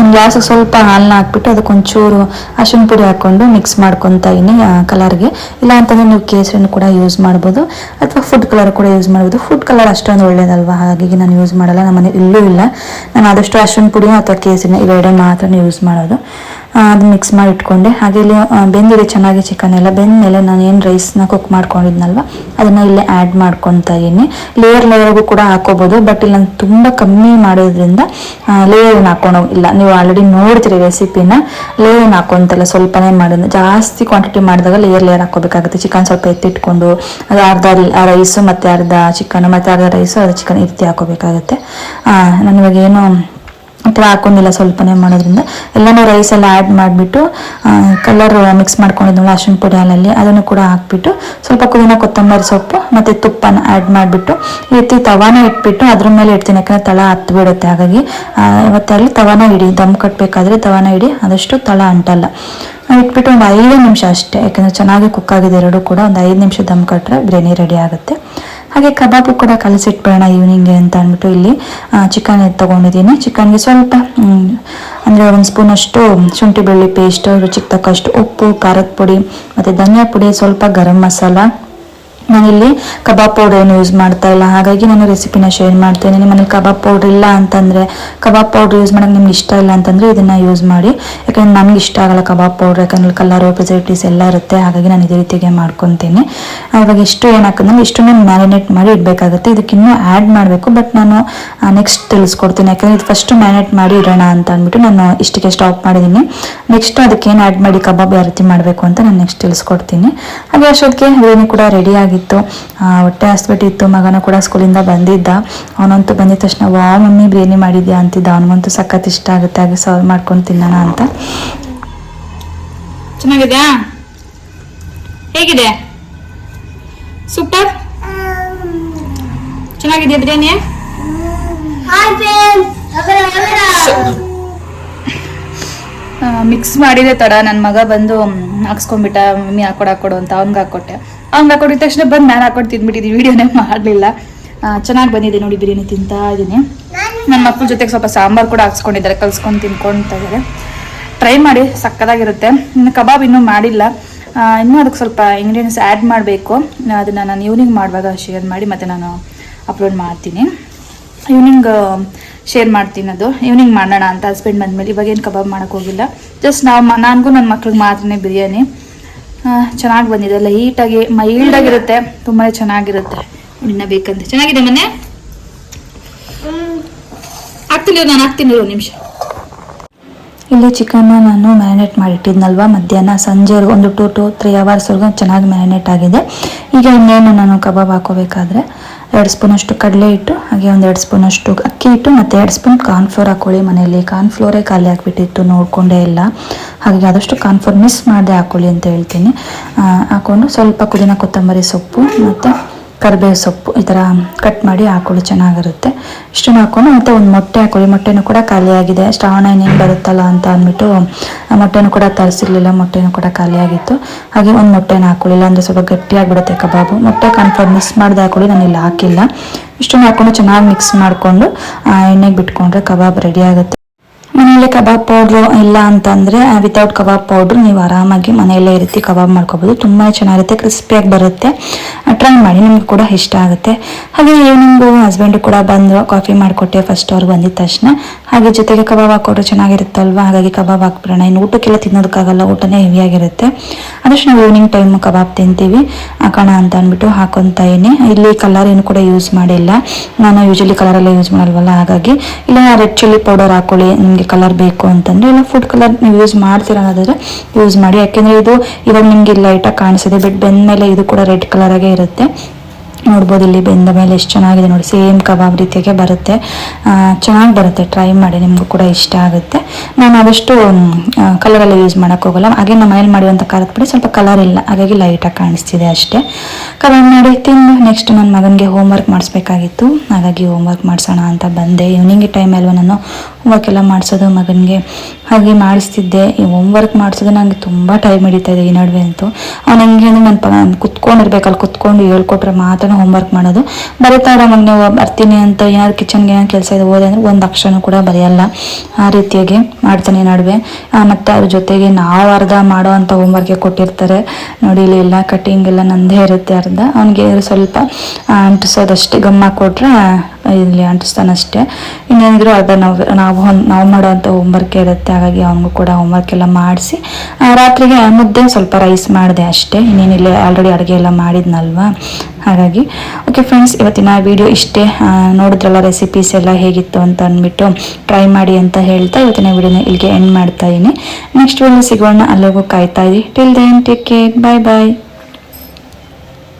ಒಂದು ಗ್ಲಾಸಿಗೆ ಸ್ವಲ್ಪ ಹಾಲನ್ನ ಹಾಕ್ಬಿಟ್ಟು ಅದಕ್ಕೆ ಒಂಚೂರು ಅರಿಶಿನ ಪುಡಿ ಹಾಕ್ಕೊಂಡು ಮಿಕ್ಸ್ ಮಾಡ್ಕೊತಾ ಇದ್ದೀನಿ ಕಲರ್ಗೆ. ಇಲ್ಲ ಅಂತಂದರೆ ನೀವು ಕೇಸರಿನ ಕೂಡ ಯೂಸ್ ಮಾಡ್ಬೋದು, ಅಥವಾ ಫುಡ್ ಕಲರ್ ಕೂಡ ಯೂಸ್ ಮಾಡ್ಬೋದು. ಫುಡ್ ಕಲರ್ ಅಷ್ಟೊಂದು ಒಳ್ಳೇದಲ್ವಾ? ಹಾಗಾಗಿ ನಾನು ಯೂಸ್ ಮಾಡಲ್ಲ ನಮ್ಮ ಇಲ್ಲೂ ಇಲ್ಲ. ನಾನು ಆದಷ್ಟು ಅರಿಶಿನ ಪುಡಿ ಅಥವಾ ಕೇಸರಿನ ಇವೆರಡೇ ಮಾತ್ರ ಯೂಸ್ ಮಾಡೋದು. ಅದು ಮಿಕ್ಸ್ ಮಾಡಿ ಇಟ್ಕೊಂಡೆ ಹಾಗೆ ಇಲ್ಲಿ ಬೆಂದಿದೆ ಚೆನ್ನಾಗಿ ಚಿಕನ್ ಎಲ್ಲ ಬೆಂದಮೇಲೆ ನಾನು ಏನು ರೈಸ್ನ ಕುಕ್ ಮಾಡ್ಕೊಂಡಿದ್ನಲ್ವ, ಅದನ್ನು ಇಲ್ಲಿ ಆ್ಯಡ್ ಮಾಡ್ಕೊತಾ ಇದ್ದೀನಿ. ಲೇಯರ್ ಲೇಯರ್ಗೂ ಕೂಡ ಹಾಕೋಬೋದು ಬಟ್ ಇಲ್ಲಿ ನಾನು ತುಂಬ ಕಮ್ಮಿ ಮಾಡೋದ್ರಿಂದ ಲೇಯರ್ ಹಾಕೊಂಡು ಇಲ್ಲ, ನೀವು ಆಲ್ರೆಡಿ ನೋಡ್ತೀರಿ ರೆಸಿಪಿನ ಲೇಯರ್ ಹಾಕೊಂತಲ್ಲ ಸ್ವಲ್ಪನೇ ಮಾಡೋದು ಜಾಸ್ತಿ ಕ್ವಾಂಟಿಟಿ ಮಾಡಿದಾಗ ಲೇಯರ್ ಲೇಯರ್ ಹಾಕೋಬೇಕಾಗುತ್ತೆ ಚಿಕನ್ ಸ್ವಲ್ಪ ಎತ್ತಿಟ್ಕೊಂಡು, ಅದು ಅರ್ಧ ರೈಸು ಮತ್ತು ಅರ್ಧ ಚಿಕನ್ ಮತ್ತು ಅರ್ಧ ರೈಸು ಅರ್ಧ ಚಿಕನ್ ಎತ್ತಿ ಹಾಕೋಬೇಕಾಗುತ್ತೆ ನಾನು ಇವಾಗ ಏನು ಥರ ಹಾಕೊಂಡಿಲ್ಲ ಸ್ವಲ್ಪನೇ ಮಾಡೋದ್ರಿಂದ. ಎಲ್ಲನೂ ರೈಸ್ ಆ್ಯಡ್ ಮಾಡಿಬಿಟ್ಟು ಕಲರ್ ಮಿಕ್ಸ್ ಮಾಡ್ಕೊಂಡಿದ್ನಲ್ಲ ಅರಿಶಿನ ಪುಡಿ ಹಾಲಲ್ಲಿ ಅದನ್ನು ಕೂಡ ಹಾಕ್ಬಿಟ್ಟು, ಸ್ವಲ್ಪ ಕುದಿನ ಕೊತ್ತಂಬರಿ ಸೊಪ್ಪು ಮತ್ತು ತುಪ್ಪನ ಆ್ಯಡ್ ಮಾಡಿಬಿಟ್ಟು, ಈ ತವಾನ ಇಟ್ಬಿಟ್ಟು ಅದ್ರ ಮೇಲೆ ಇಡ್ತೀನಿ ಯಾಕಂದರೆ ತಳ ಹತ್ತು ಬಿಡುತ್ತೆ ಹಾಗಾಗಿ ಇವತ್ತಲ್ಲಿ ತವಾನ ಇಡಿ ದಮ್ ಕಟ್ಟಬೇಕಾದ್ರೆ ತವಾನ ಇಡಿ ಆದಷ್ಟು ತಳ ಅಂಟಲ್ಲ. ಇಟ್ಬಿಟ್ಟು ಒಂದು ಐದು ನಿಮಿಷ ಅಷ್ಟೇ, ಯಾಕಂದರೆ ಚೆನ್ನಾಗಿ ಕುಕ್ ಆಗಿದೆ ಎರಡು ಕೂಡ, ಒಂದು ಐದು ನಿಮಿಷ ದಮ್ ಕಟ್ಟರೆ ಬಿರಿಯಾನಿ ರೆಡಿ ಆಗುತ್ತೆ. ಹಾಗೆ ಕಬಾಬು ಕೂಡ ಕಲಸಿಟ್ಬಿಡೋಣ ಈವ್ನಿಂಗ್ಗೆ ಅಂತ ಅಂದ್ಬಿಟ್ಟು ಇಲ್ಲಿ ಚಿಕನ್ ತೊಗೊಂಡಿದ್ದೀನಿ. ಚಿಕನ್ಗೆ ಸ್ವಲ್ಪ ಅಂದರೆ ಒಂದು ಸ್ಪೂನಷ್ಟು ಶುಂಠಿ ಬೆಳ್ಳಿ ಪೇಸ್ಟ್ ರುಚಿಗೆ ತಕ್ಕಷ್ಟು ಉಪ್ಪು, ಖಾರದ ಪುಡಿ, ಮತ್ತು ಧನಿಯಾ ಪುಡಿ, ಸ್ವಲ್ಪ ಗರಂ ಮಸಾಲ ನಾನಿಲ್ಲಿ ಕಬಾಬ್ ಪೌಡರ್ ಏನು ಯೂಸ್ ಮಾಡ್ತಾ ಇಲ್ಲ. ಹಾಗಾಗಿ ನಾನು ರೆಸಿಪಿನ ಶೇರ್ ಮಾಡ್ತೇನೆ. ನಿಮ್ಮ ಮನೇಲಿ ಕಬಾಬ್ ಪೌಡರ್ ಇಲ್ಲ ಅಂತಂದರೆ, ಕಬಾಬ್ ಪೌಡರ್ ಯೂಸ್ ಮಾಡೋಕೆ ನಿಮ್ಗೆ ಇಷ್ಟ ಇಲ್ಲ ಅಂತಂದರೆ ಇದನ್ನು ಯೂಸ್ ಮಾಡಿ. ಯಾಕಂದರೆ ನಮ್ಗೆ ಇಷ್ಟ ಆಗಲ್ಲ ಕಬಾಬ್ ಪೌಡರ್ ಯಾಕಂದ್ರೆ ಕಲರ್ ಪ್ರಿಸರ್ವೇಟಿವ್ಸ್ ಎಲ್ಲ ಇರುತ್ತೆ. ಹಾಗಾಗಿ ನಾನು ಇದೇ ರೀತಿಗೆ ಮಾಡ್ಕೊತೀನಿ. ಇವಾಗ ಇಷ್ಟು ಏನು ಇಷ್ಟು ನಾನು ಮ್ಯಾರಿನೇಟ್ ಮಾಡಿ ಇಡಬೇಕಾಗುತ್ತೆ. ಇದಕ್ಕಿನ್ನೂ ಆ್ಯಡ್ ಮಾಡಬೇಕು ಬಟ್ ನಾನು ನೆಕ್ಸ್ಟ್ ತಿಳಿಸ್ಕೊಡ್ತೀನಿ. ಯಾಕಂದರೆ ಇದು ಫಸ್ಟ್ ಮ್ಯಾರಿನೇಟ್ ಮಾಡಿ ಇಡೋಣ ಅಂತ ಅಂದ್ಬಿಟ್ಟು ನಾನು ಇಷ್ಟಕ್ಕೆ ಸ್ಟಾಪ್ ಮಾಡಿದ್ದೀನಿ ನೆಕ್ಸ್ಟ್ ಅದಕ್ಕೆ ಏನು ಆ್ಯಡ್ ಮಾಡಿ ಕಬಾಬ್ ಯಾವ ರೀತಿ ಮಾಡಬೇಕು ಅಂತ ನಾನು ನೆಕ್ಸ್ಟ್ ತಿಳಿಸ್ಕೊಡ್ತೀನಿ. ಹಾಗೆ ಅಷ್ಟೊತ್ತಿಗೆ ಬಿರಿಯಾನಿ ಕೂಡ ರೆಡಿ ಆಗಿತ್ತು. ಹೊಟ್ಟೆ ಹಸ್ಬಿಟ್ಟಿತ್ತು. ಮಗನ ಕೂಡ ಸ್ಕೂಲಿಂದ ಬಂದಿದ್ದ. ಅವನಂತೂ ಬಂದಿದ ತಕ್ಷಣ ವಾ ಮಮ್ಮಿ ಬಿರಿಯಾನಿ ಮಾಡಿದ್ಯಾ? ಅಂತಿದ್ದ. ಅವನಿಗಂತೂ ಸಖತ್ ಇಷ್ಟ ಆಗುತ್ತೆ. ಹಾಗೆ ಸರ್ವ್ ಮಾಡ್ಕೊಂಡು ತಿನ್ನೋಣ ಅಂತ. ಚೆನ್ನಾಗಿದ್ಯಾ? ಹೇಗಿದೆ? ಸೂಪರ್? ಚೆನ್ನಾಗಿದೆಯಾ ಬಿರಿಯಾನಿ? ಹಾಯ್ ಫ್ರೆಂಡ್ಸ್ ಅವರ ಅವರ ಮಿಕ್ಸ್ ಮಾಡಿದೆ ತಡ. ನನ್ನ ಮಗ ಬಂದು ಹಾಕ್ಸ್ಕೊಂಡ್ಬಿಟ್ಟ. ಮಮ್ಮಿ ಹಾಕೊಡು ಹಾಕೊಡು ಅಂತ. ಅವ್ನಿಗೆ ಹಾಕೊಟ್ಟೆ ಅವ್ನಿಗೆ ಹಾಕೊಟ್ಟಿದ ತಕ್ಷಣ ಬಂದು ನಾನು ಹಾಕೊಂಡು ತಿಂದ್ಬಿಟ್ಟಿದ್ದೀನಿ ವಿಡಿಯೋನೇ ಮಾಡಲಿಲ್ಲ. ಚೆನ್ನಾಗಿ ಬಂದಿದೆ ನೋಡಿ ಬಿರಿಯಾನಿ ತಿಂತಾ ಇದ್ದೀನಿ ನನ್ನ ಮಕ್ಕಳ ಜೊತೆಗೆ ಸ್ವಲ್ಪ ಸಾಂಬಾರು ಕೂಡ ಹಾಕ್ಸ್ಕೊಂಡಿದ್ದಾರೆ, ಕಲ್ಸ್ಕೊಂಡು ತಿನ್ಕೊಳ್ತಾ ಇದ್ದಾರೆ ಟ್ರೈ ಮಾಡಿ, ಸಕ್ಕದಾಗಿರುತ್ತೆ. ಇನ್ನು ಕಬಾಬ್ ಇನ್ನೂ ಮಾಡಿಲ್ಲ. ಇನ್ನೂ ಅದಕ್ಕೆ ಸ್ವಲ್ಪ ಇಂಗ್ರೀಡಿಯೆಂಟ್ಸ್ ಆ್ಯಡ್ ಮಾಡಬೇಕು. ಅದನ್ನು ನಾನು ಈವ್ನಿಂಗ್ ಮಾಡುವಾಗ ಶೇರ್ ಮಾಡಿ ಮತ್ತು ನಾನು ಅಪ್ಲೋಡ್ ಮಾಡ್ತೀನಿ. ಈವ್ನಿಂಗ್ ಶೇರ್ ಮಾಡ್ತೀನಿ ಅದು. ಈವ್ನಿಂಗ್ ಮಾಡೋಣ ಅಂತ ಹಸ್ಬೆಂಡ್ ಬಂದಮೇಲೆ ಇವಾಗ ಏನು ಕಬಾಬ್ ಮಾಡೋಕ್ಕೋಗಿಲ್ಲ ಜಸ್ಟ್ ನಾವು ನನಗೂ ನನ್ನ ಮಕ್ಳಿಗೆ ಮಾತ್ರನೇ ಬಿರಿಯಾನಿ. ಚೆನ್ನಾಗಿ ಬಂದಿದೆ. ಲೈಟಾಗಿ ಮೈಲ್ಡ್ ಆಗಿರುತ್ತೆ. ತುಂಬಾ ಚೆನ್ನಾಗಿರುತ್ತೆ. ಇನ್ನ ಬೇಕಂತ ಚೆನ್ನಾಗಿದೆ ಮನೆ? ಆಗ್ತಿಲ್ಲ ನಾನು ಹಾಕ್ತೀನಿ ಒಂದು ನಿಮಿಷ. ಇಲ್ಲಿ ಚಿಕನ್ನ ನಾನು ಮ್ಯಾರಿನೇಟ್ ಮಾಡಿಟ್ಟಿದ್ನಲ್ವ? ಮಧ್ಯಾಹ್ನ ಸಂಜೆ ಒಂದು ಟೂ ಟು ತ್ರೀ ಅವರ್ಸ್ವರೆಗೂ ಚೆನ್ನಾಗಿ ಮ್ಯಾರಿನೇಟ್ ಆಗಿದೆ. ಈಗ ಇನ್ನೇನು ನಾನು ಕಬಾಬ್ ಹಾಕೋಬೇಕಾದ್ರೆ ಎರಡು ಸ್ಪೂನಷ್ಟು ಕಡಲೆ ಹಿಟ್ಟು, ಹಾಗೆ ಒಂದು ಎರಡು ಸ್ಪೂನಷ್ಟು ಅಕ್ಕಿ ಹಿಟ್ಟು, ಮತ್ತು ಎರಡು ಸ್ಪೂನ್ ಕಾರ್ನ್ಫ್ಲೋರ್ ಹಾಕೊಳ್ಳಿ ಮನೆಯಲ್ಲಿ. ಕಾರ್ನ್ಫ್ಲೋರೇ ಖಾಲಿ ಹಾಕ್ಬಿಟ್ಟಿತ್ತು ನೋಡಿಕೊಂಡೇ ಇಲ್ಲ. ಹಾಗಾಗಿ ಆದಷ್ಟು ಕಾರ್ನ್ಫ್ಲೋರ್ ಮಿಸ್ ಮಾಡದೆ ಹಾಕೊಳ್ಳಿ ಅಂತ ಹೇಳ್ತೀನಿ. ಹಾಕ್ಕೊಂಡು ಸ್ವಲ್ಪ ಕುದಿನ ಕೊತ್ತಂಬರಿ ಸೊಪ್ಪು, ಮತ್ತು ಕರಿಬೇವು ಸೊಪ್ಪು ಈ ಥರ ಕಟ್ ಮಾಡಿ ಹಾಕೊಳ್ಳಿ ಚೆನ್ನಾಗಿರುತ್ತೆ. ಇಷ್ಟನ್ನು ಹಾಕ್ಕೊಂಡು ಮತ್ತು ಒಂದು ಮೊಟ್ಟೆ ಹಾಕೊಳ್ಳಿ. ಮೊಟ್ಟೆನೂ ಕೂಡ ಖಾಲಿಯಾಗಿದೆ. ಶ್ರಾವಣ ಇನ್ನೇನು ಬರುತ್ತಲ್ಲ ಅಂತ ಅಂದ್ಬಿಟ್ಟು ಮೊಟ್ಟೆನೂ ಕೂಡ ತರಿಸಿರ್ಲಿಲ್ಲ. ಮೊಟ್ಟೆನೂ ಕೂಡ ಖಾಲಿಯಾಗಿತ್ತು. ಹಾಗೆ ಒಂದು ಮೊಟ್ಟೆನ ಹಾಕೊಳ್ಳಿ. ಅಂದರೆ ಸ್ವಲ್ಪ ಗಟ್ಟಿಯಾಗಿಬಿಡುತ್ತೆ ಕಬಾಬು. ಮೊಟ್ಟೆ ಕನ್ಫರ್ಮ್ ಮಿಸ್ ಮಾಡಿದೆ ಹಾಕೊಳ್ಳಿ. ನಾನು ಇಲ್ಲಿ ಹಾಕಿಲ್ಲ. ಇಷ್ಟನ್ನು ಹಾಕ್ಕೊಂಡು ಚೆನ್ನಾಗಿ ಮಿಕ್ಸ್ ಮಾಡಿಕೊಂಡು ಎಣ್ಣೆಗೆ ಬಿಟ್ಕೊಂಡ್ರೆ ಕಬಾಬ್ ರೆಡಿ ಆಗುತ್ತೆ. ಮನೆಯಲ್ಲೇ ಕಬಾಬ್ ಪೌಡ್ರು ಇಲ್ಲ ಅಂತಂದರೆ ವಿತೌಟ್ ಕಬಾಬ್ ಪೌಡ್ರು ನೀವು ಆರಾಮಾಗಿ ಮನೆಯಲ್ಲೇ ಈ ರೀತಿ ಕಬಾಬ್ ಮಾಡ್ಕೋಬೋದು. ತುಂಬಾ ಚೆನ್ನಾಗಿರುತ್ತೆ, ಕ್ರಿಸ್ಪಿಯಾಗಿ ಬರುತ್ತೆ. ಟ್ರೈ ಮಾಡಿ, ನಿಮ್ಗೆ ಕೂಡ ಇಷ್ಟ ಆಗುತ್ತೆ. ಹಾಗೆ ಈವ್ನಿಂಗು ಹಸ್ಬೆಂಡು ಕೂಡ ಬಂದು ಕಾಫಿ ಮಾಡಿಕೊಟ್ಟೆ ಫಸ್ಟ್ ಅವ್ರು ಬಂದಿದ ತಕ್ಷಣ. ಹಾಗೆ ಜೊತೆಗೆ ಕಬಾಬ್ ಹಾಕೊಟ್ರೆ ಚೆನ್ನಾಗಿರುತ್ತಲ್ವ? ಹಾಗಾಗಿ ಕಬಾಬ್ ಹಾಕ್ಬಿಡೋಣ. ಇನ್ನು ಊಟಕ್ಕೆಲ್ಲ ತಿನ್ನೋದಕ್ಕಾಗಲ್ಲ, ಊಟನೇ ಹೆವಿಯಾಗಿರುತ್ತೆ. ಅದಷ್ಟು ನಾವು ಈವ್ನಿಂಗ್ ಟೈಮ್ ಕಬಾಬ್ ತಿಂತೀವಿ. ಹಾಕೋಣ ಅಂತ ಅಂದ್ಬಿಟ್ಟು ಹಾಕೊತಾ ಇನ್ನಿ ಇಲ್ಲಿ ಕಲರ್ ಏನು ಕೂಡ ಯೂಸ್ ಮಾಡಿಲ್ಲ. ನಾನು ಯೂಶಲಿ ಕಲರೆಲ್ಲ ಯೂಸ್ ಮಾಡಲ್ವಲ್ಲ? ಹಾಗಾಗಿ ಇಲ್ಲ ರೆಡ್ ಚಿಲ್ಲಿ ಪೌಡರ್ ಹಾಕೊಳ್ಳಿ, ನಿಮಗೆ ಕಲರ್ ಬೇಕು ಅಂತಂದ್ರೆ ಇಲ್ಲ ಫುಡ್ ಕಲರ್ ನೀವು ಯೂಸ್ ಮಾಡ್ತೀರ ಯೂಸ್ ಮಾಡಿ. ಯಾಕೆಂದರೆ ಇದು ಇವಾಗ ನಿಮ್ಗೆ ಲೈಟಾಗಿ ಕಾಣಿಸಿದೆ ಬಟ್ ಬೆಂದ ಮೇಲೆ ಇದು ಕೂಡ ರೆಡ್ ಕಲರಾಗೇ ಇರುತ್ತೆ. ನೋಡ್ಬೋದು ಇಲ್ಲಿ ಬೆಂದ ಮೇಲೆ ಎಷ್ಟು ಚೆನ್ನಾಗಿದೆ ನೋಡಿ ಸೇಮ್ ಕಬಾಬ್ ರೀತಿಯಾಗೆ ಬರುತ್ತೆ. ಚೆನ್ನಾಗಿ ಬರುತ್ತೆ ಟ್ರೈ ಮಾಡಿ, ನಿಮಗೂ ಕೂಡ ಇಷ್ಟ ಆಗುತ್ತೆ. ನಾನು ಆದಷ್ಟು ಕಲರೆಲ್ಲ ಯೂಸ್ ಮಾಡೋಕ್ಕೆ ಹೋಗಲ್ಲ. ಹಾಗೆ ನಮ್ಮ ಮನೇಲಿ ಮಾಡಿರುವಂಥ ಖಾರದ ಪುಡಿ ಸ್ವಲ್ಪ ಕಲರ್ ಇಲ್ಲ, ಹಾಗಾಗಿ ಲೈಟಾಗಿ ಕಾಣಿಸ್ತಿದೆ ಅಷ್ಟೇ. ಕಬಾಬ್ ಮಾಡಿ ತಿಂದು ನೆಕ್ಸ್ಟ್ ನನ್ನ ಮಗನಿಗೆ ಹೋಮ್ ವರ್ಕ್ ಮಾಡಿಸ್ಬೇಕಾಗಿತ್ತು. ಹಾಗಾಗಿ ಹೋಮ್ ವರ್ಕ್ ಮಾಡಿಸೋಣ ಅಂತ ಬಂದೆ. ಈವ್ನಿಂಗ್ ಟೈಮ್ ಅಲ್ವ ನಾನು ಹೋಮ್ವರ್ಕ್ ಎಲ್ಲ ಮಾಡಿಸೋದು ಮಗನಿಗೆ. ಹಾಗೆ ಮಾಡಿಸ್ತಿದ್ದೆ. ಈ ಹೋಮ್ವರ್ಕ್ ಮಾಡಿಸೋದು ನನಗೆ ತುಂಬ ಟೈಮ್ ಹಿಡಿತಾ ಇದೆ ಈ ನಡುವೆ ಅಂತೂ. ಅವ್ನು ಹೆಂಗೆ ಅಂದರೆ ನನ್ನ ಪ ಕುತ್ಕೊಂಡಿರ್ಬೇಕಲ್ಲಿ ಕುತ್ಕೊಂಡು ಹೇಳ್ಕೊಟ್ರೆ ಮಾತ್ರ ಹೋಮ್ವರ್ಕ್ ಮಾಡೋದು. ಬರೀತಾರ ಮಗನ ನೀವು ಬರ್ತೀನಿ ಅಂತ ಏನಾದ್ರು ಕಿಚನ್ಗೆ ಏನಾದ್ರು ಕೆಲಸ ಇದೆ ಹೋದೆ ಅಂದರೆ ಒಂದು ಅಕ್ಷರನೂ ಕೂಡ ಬರೆಯಲ್ಲ. ಆ ರೀತಿಯಾಗಿ ಮಾಡ್ತಾನೆ ನಡುವೆ. ಮತ್ತು ಅವ್ರ ಜೊತೆಗೆ ನಾವು ಅರ್ಧ ಮಾಡೋ ಅಂಥ ಹೋಮ್ವರ್ಕ್ಗೆ ಕೊಟ್ಟಿರ್ತಾರೆ. ನೋಡಿ ಇಲ್ಲಿ ಎಲ್ಲ ಕಟ್ಟಿಂಗ್ ಎಲ್ಲ ನಂದೇ ಇರುತ್ತೆ ಅರ್ಧ. ಅವನಿಗೆ ಸ್ವಲ್ಪ ಅಂಟಿಸೋದಷ್ಟೇ ಗಮ್ಮ ಕೊಟ್ರೆ ಇಲ್ಲಿ ಅಂಟಿಸ್ತಾನಷ್ಟೇ ಇನ್ನೇನಿದ್ರು ಅರ್ಧ ನಾವು ನಾವು ನಾವು ಮಾಡೋವಂಥ ಹೋಮ್ವರ್ಕ್ ಇರುತ್ತೆ. ಹಾಗಾಗಿ ಅವನಿಗೂ ಕೂಡ ಹೋಮ್ವರ್ಕ್ ಎಲ್ಲ ಮಾಡಿಸಿ ರಾತ್ರಿಗೆ ಮುದ್ದೆ ಸ್ವಲ್ಪ ರೈಸ್ ಮಾಡಿದೆ ಅಷ್ಟೇ. ಇನ್ನೇನಿಲ್ಲ ಆಲ್ರೆಡಿ ಅಡುಗೆ ಎಲ್ಲ ಮಾಡಿದ್ನಲ್ವಾ? ಹಾಗಾಗಿ ಓಕೆ ಫ್ರೆಂಡ್ಸ್ ಇವತ್ತಿನ ವಿಡಿಯೋ ಇಷ್ಟೇ. ನೋಡಿದ್ರಲ್ಲ ರೆಸಿಪೀಸ್ ಎಲ್ಲ ಹೇಗಿತ್ತು ಅಂತ ಅಂದ್ಬಿಟ್ಟು ಟ್ರೈ ಮಾಡಿ ಅಂತ ಹೇಳ್ತಾ ಇವತ್ತಿನ ವಿಡಿಯೋನ ಇಲ್ಲಿಗೆ ಎಂಡ್ ಮಾಡ್ತಾ ಇದ್ದೀನಿ. ನೆಕ್ಸ್ಟ್ ವಿಡಿಯೋ ಸಿಗೋಣ, ಅಲ್ಲಿಗೂ ಕಾಯ್ತಾ ಇದ್ದೀನಿ till then take care bye bye